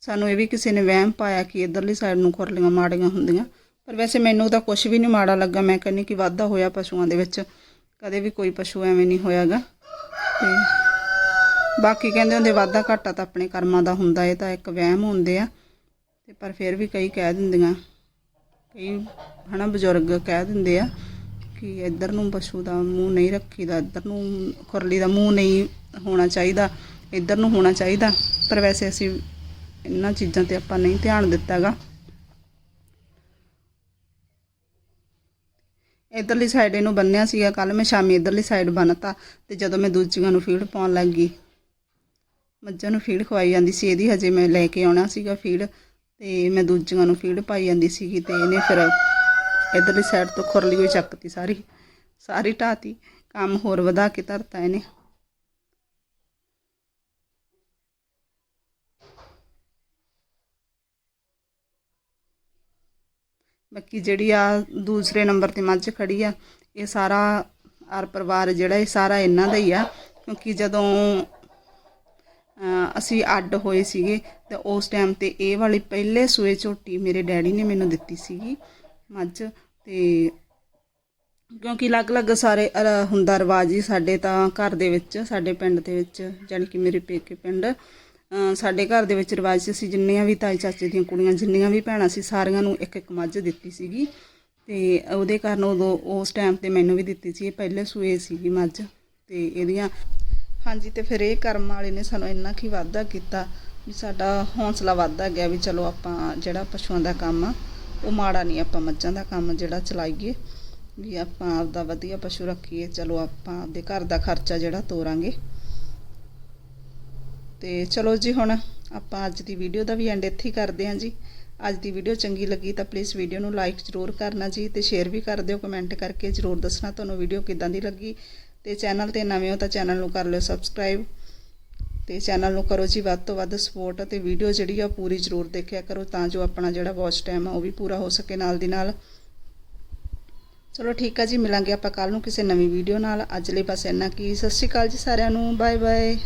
ਸਾਨੂੰ ਇਹ ਵੀ ਕਿਸੇ ਨੇ ਵਹਿਮ ਪਾਇਆ ਕਿ ਇਧਰਲੀ ਸਾਈਡ ਨੂੰ ਖੁਰਲੀਆਂ ਮਾੜੀਆਂ ਹੁੰਦੀਆਂ। ਪਰ ਵੈਸੇ ਮੈਨੂੰ ਤਾਂ ਕੁਝ ਵੀ ਨਹੀਂ ਮਾੜਾ ਲੱਗਾ, ਮੈਂ ਕਹਿੰਨੀ ਕਿ ਵਾਧਾ ਹੋਇਆ ਪਸ਼ੂਆਂ ਦੇ ਵਿੱਚ। ਕਦੇ ਵੀ ਕੋਈ ਪਸ਼ੂ ਐਵੇਂ ਨਹੀਂ ਹੋਇਆਗਾ। ਤੇ ਬਾਕੀ ਕਹਿੰਦੇ ਹੁੰਦੇ ਵਾਧਾ ਘਾਟਾ ਤਾਂ ਆਪਣੇ ਕਰਮਾਂ ਦਾ ਹੁੰਦਾ, ਇਹ ਤਾਂ ਇੱਕ ਵਹਿਮ ਹੁੰਦੇ ਆ। ਤੇ ਪਰ ਫਿਰ ਵੀ ਕਈ ਕਹਿ ਦਿੰਦੀਆਂ, ਕਈ ਹਨਾ ਬਜ਼ੁਰਗ ਕਹਿ ਦਿੰਦੇ ਆ ਕਿ ਇੱਧਰ ਨੂੰ ਪਸ਼ੂ ਦਾ ਮੂੰਹ ਨਹੀਂ ਰੱਖੀਦਾ, ਇੱਧਰ ਨੂੰ ਖੁਰਲੀ ਦਾ ਮੂੰਹ ਨਹੀਂ ਹੋਣਾ ਚਾਹੀਦਾ, ਇੱਧਰ ਨੂੰ ਹੋਣਾ ਚਾਹੀਦਾ। ਪਰ ਵੈਸੇ ਅਸੀਂ ਇਹਨਾਂ ਚੀਜ਼ਾਂ ਤੇ ਆਪਾਂ ਨਹੀਂ ਧਿਆਨ ਦਿੱਤਾਗਾ। ਇਧਰਲੀ ਸਾਈਡ ਇਹਨੂੰ ਬੰਨਿਆ ਸੀਗਾ ਕੱਲ ਮੈਂ ਸ਼ਾਮੀ ਇਧਰਲੀ ਸਾਈਡ ਬੰਨਤਾ ਤੇ ਜਦੋਂ ਮੈਂ ਦੂਜੀਆਂ ਨੂੰ ਫੀਡ ਪਾਉਣ ਲੱਗ ਗਈ ਮੱਝਾਂ ਨੂੰ ਫੀਡ ਖਵਾਈ ਜਾਂਦੀ ਸੀ, ਇਹਦੀ ਹਜੇ ਮੈਂ ਲੈ ਕੇ ਆਉਣਾ ਸੀਗਾ ਫੀਡ ਤੇ ਮੈਂ ਦੂਜੀਆਂ ਨੂੰ ਫੀਡ ਪਾਈ ਜਾਂਦੀ ਸੀਗੀ ਤੇ ਇਹਨੇ ਫਿਰ ਇਧਰਲੀ ਸਾਈਡ ਤੋਂ ਖੁਰਲੀ ਹੋਈ ਚੱਕਤੀ ਸਾਰੀ ਸਾਰੀ ਢਾਤੀ, ਕੰਮ ਹੋਰ ਵਧਾ ਕੇ ਧਰਤਾ ਇਹਨੇ। ਬਾਕੀ ਜਿਹੜੀ ਆ ਦੂਸਰੇ ਨੰਬਰ ਤੇ ਮੱਝ ਖੜੀ ਆ, ਇਹ ਸਾਰਾ ਆਰ ਪਰਿਵਾਰ ਜਿਹੜਾ, ਇਹ ਸਾਰਾ ਇਹਨਾਂ ਦਾ ਹੀ ਆ, ਕਿਉਂਕਿ ਜਦੋਂ ਅਸੀਂ ਅੱਡ ਹੋਏ ਸੀਗੇ ਤੇ ਉਸ ਟਾਈਮ ਤੇ ਇਹ ਵਾਲੀ ਪਹਿਲੇ ਸੂਏ ਝੋਟੀ ਮੇਰੇ ਡੈਡੀ ਨੇ ਮੈਨੂੰ ਦਿੱਤੀ ਸੀਗੀ ਮੱਝ ਤੇ ਕਿਉਂਕਿ ਅਲੱਗ-ਅਲੱਗ ਸਾਰੇ ਹੁੰਦਾ ਰਿਵਾਜ ਹੀ ਸਾਡੇ ਤਾਂ ਘਰ ਦੇ ਵਿੱਚ, ਸਾਡੇ ਪਿੰਡ ਦੇ ਵਿੱਚ, ਜਾਣੀ ਕਿ ਮੇਰੇ ਪੇਕੇ ਪਿੰਡ ਸਾਡੇ ਘਰ ਦੇ ਵਿੱਚ ਰਿਵਾਜ ਸੀ, ਅਸੀਂ ਜਿੰਨੀਆਂ ਵੀ ਤਾਈ ਚਾਚੇ ਦੀਆਂ ਕੁੜੀਆਂ, ਜਿੰਨੀਆਂ ਵੀ ਭੈਣਾਂ ਸੀ, ਸਾਰਿਆਂ ਨੂੰ ਇੱਕ ਇੱਕ ਮੱਝ ਦਿੱਤੀ ਸੀਗੀ। ਤੇ ਉਹਦੇ ਕਾਰਨ ਉਦੋਂ ਉਸ ਟਾਈਮ ਤੇ ਮੈਨੂੰ ਵੀ ਦਿੱਤੀ ਸੀ, ਇਹ ਪਹਿਲੇ ਸੂਏ ਸੀਗੀ ਮੱਝ, ਤੇ ਇਹਦੀਆਂ। ਹਾਂਜੀ, ਤੇ ਫਿਰ ਇਹ ਕਰਮ ਵਾਲੇ ਨੇ ਸਾਨੂੰ ਇੰਨਾ ਕੀ ਵਾਅਦਾ ਕੀਤਾ ਵੀ ਸਾਡਾ ਹੌਸਲਾ ਵੱਧਦਾ ਗਿਆ ਵੀ ਚਲੋ ਆਪਾਂ ਜਿਹੜਾ ਪਸ਼ੂਆਂ ਦਾ ਕੰਮ ਆ, ਉਹ ਮਾੜਾ ਨਹੀਂ, ਆਪਾਂ ਮੱਝਾਂ ਦਾ ਕੰਮ ਜਿਹੜਾ ਚਲਾਈਏ, ਵੀ ਆਪਾਂ ਆਪਦਾ ਵਧੀਆ ਪਸ਼ੂ ਰੱਖੀਏ, ਚਲੋ ਆਪਾਂ ਆਪਦੇ ਘਰ ਦਾ ਖਰਚਾ ਜਿਹੜਾ ਤੋਰਾਂਗੇ। ਤੇ ਚਲੋ ਜੀ ਹੁਣ ਆਪਾਂ ਅੱਜ ਦੀ ਵੀਡੀਓ ਦਾ ਵੀ ਐਂਡ ਇੱਥੇ ਹੀ ਕਰਦੇ ਹਾਂ ਜੀ। ਅੱਜ ਦੀ ਵੀਡੀਓ ਚੰਗੀ ਲੱਗੀ ਤਾਂ ਪਲੀਜ਼ ਵੀਡੀਓ ਨੂੰ ਲਾਈਕ ਜ਼ਰੂਰ ਕਰਨਾ ਜੀ ਤੇ ਸ਼ੇਅਰ ਵੀ ਕਰ ਦਿਓ ਕਮੈਂਟ ਕਰਕੇ ਜ਼ਰੂਰ ਦੱਸਣਾ ਤੁਹਾਨੂੰ ਵੀਡੀਓ ਕਿਦਾਂ ਦੀ ਲੱਗੀ। ਤੇ ਚੈਨਲ ਤੇ ਨਵੇਂ ਹੋ ਤਾਂ ਚੈਨਲ ਨੂੰ ਕਰ ਲਿਓ ਸਬਸਕ੍ਰਾਈਬ ਤੇ ਚੈਨਲ ਨੂੰ ਕਰੋ ਜੀ ਵੱਧ ਤੋਂ ਵੱਧ ਸਪੋਰਟ ਤੇ ਵੀਡੀਓ ਜਿਹੜੀ ਆ ਪੂਰੀ ਜ਼ਰੂਰ ਦੇਖਿਆ ਕਰੋ ਤਾਂ ਜੋ ਆਪਣਾ ਜਿਹੜਾ ਵਾਚ ਟਾਈਮ ਆ ਉਹ ਵੀ ਪੂਰਾ ਹੋ ਸਕੇ ਨਾਲ ਦੀ ਨਾਲ। ਚਲੋ ਠੀਕ ਆ ਜੀ, ਮਿਲਾਂਗੇ ਆਪਾਂ ਕੱਲ ਨੂੰ ਕਿਸੇ ਨਵੀਂ ਵੀਡੀਓ ਨਾਲ। ਅੱਜ ਲਈ ਬਸ ਇੰਨਾ ਕੀ, ਸਤਿ ਸ਼੍ਰੀ ਅਕਾਲ ਜੀ ਸਾਰਿਆਂ ਨੂੰ ਬਾਏ ਬਾਏ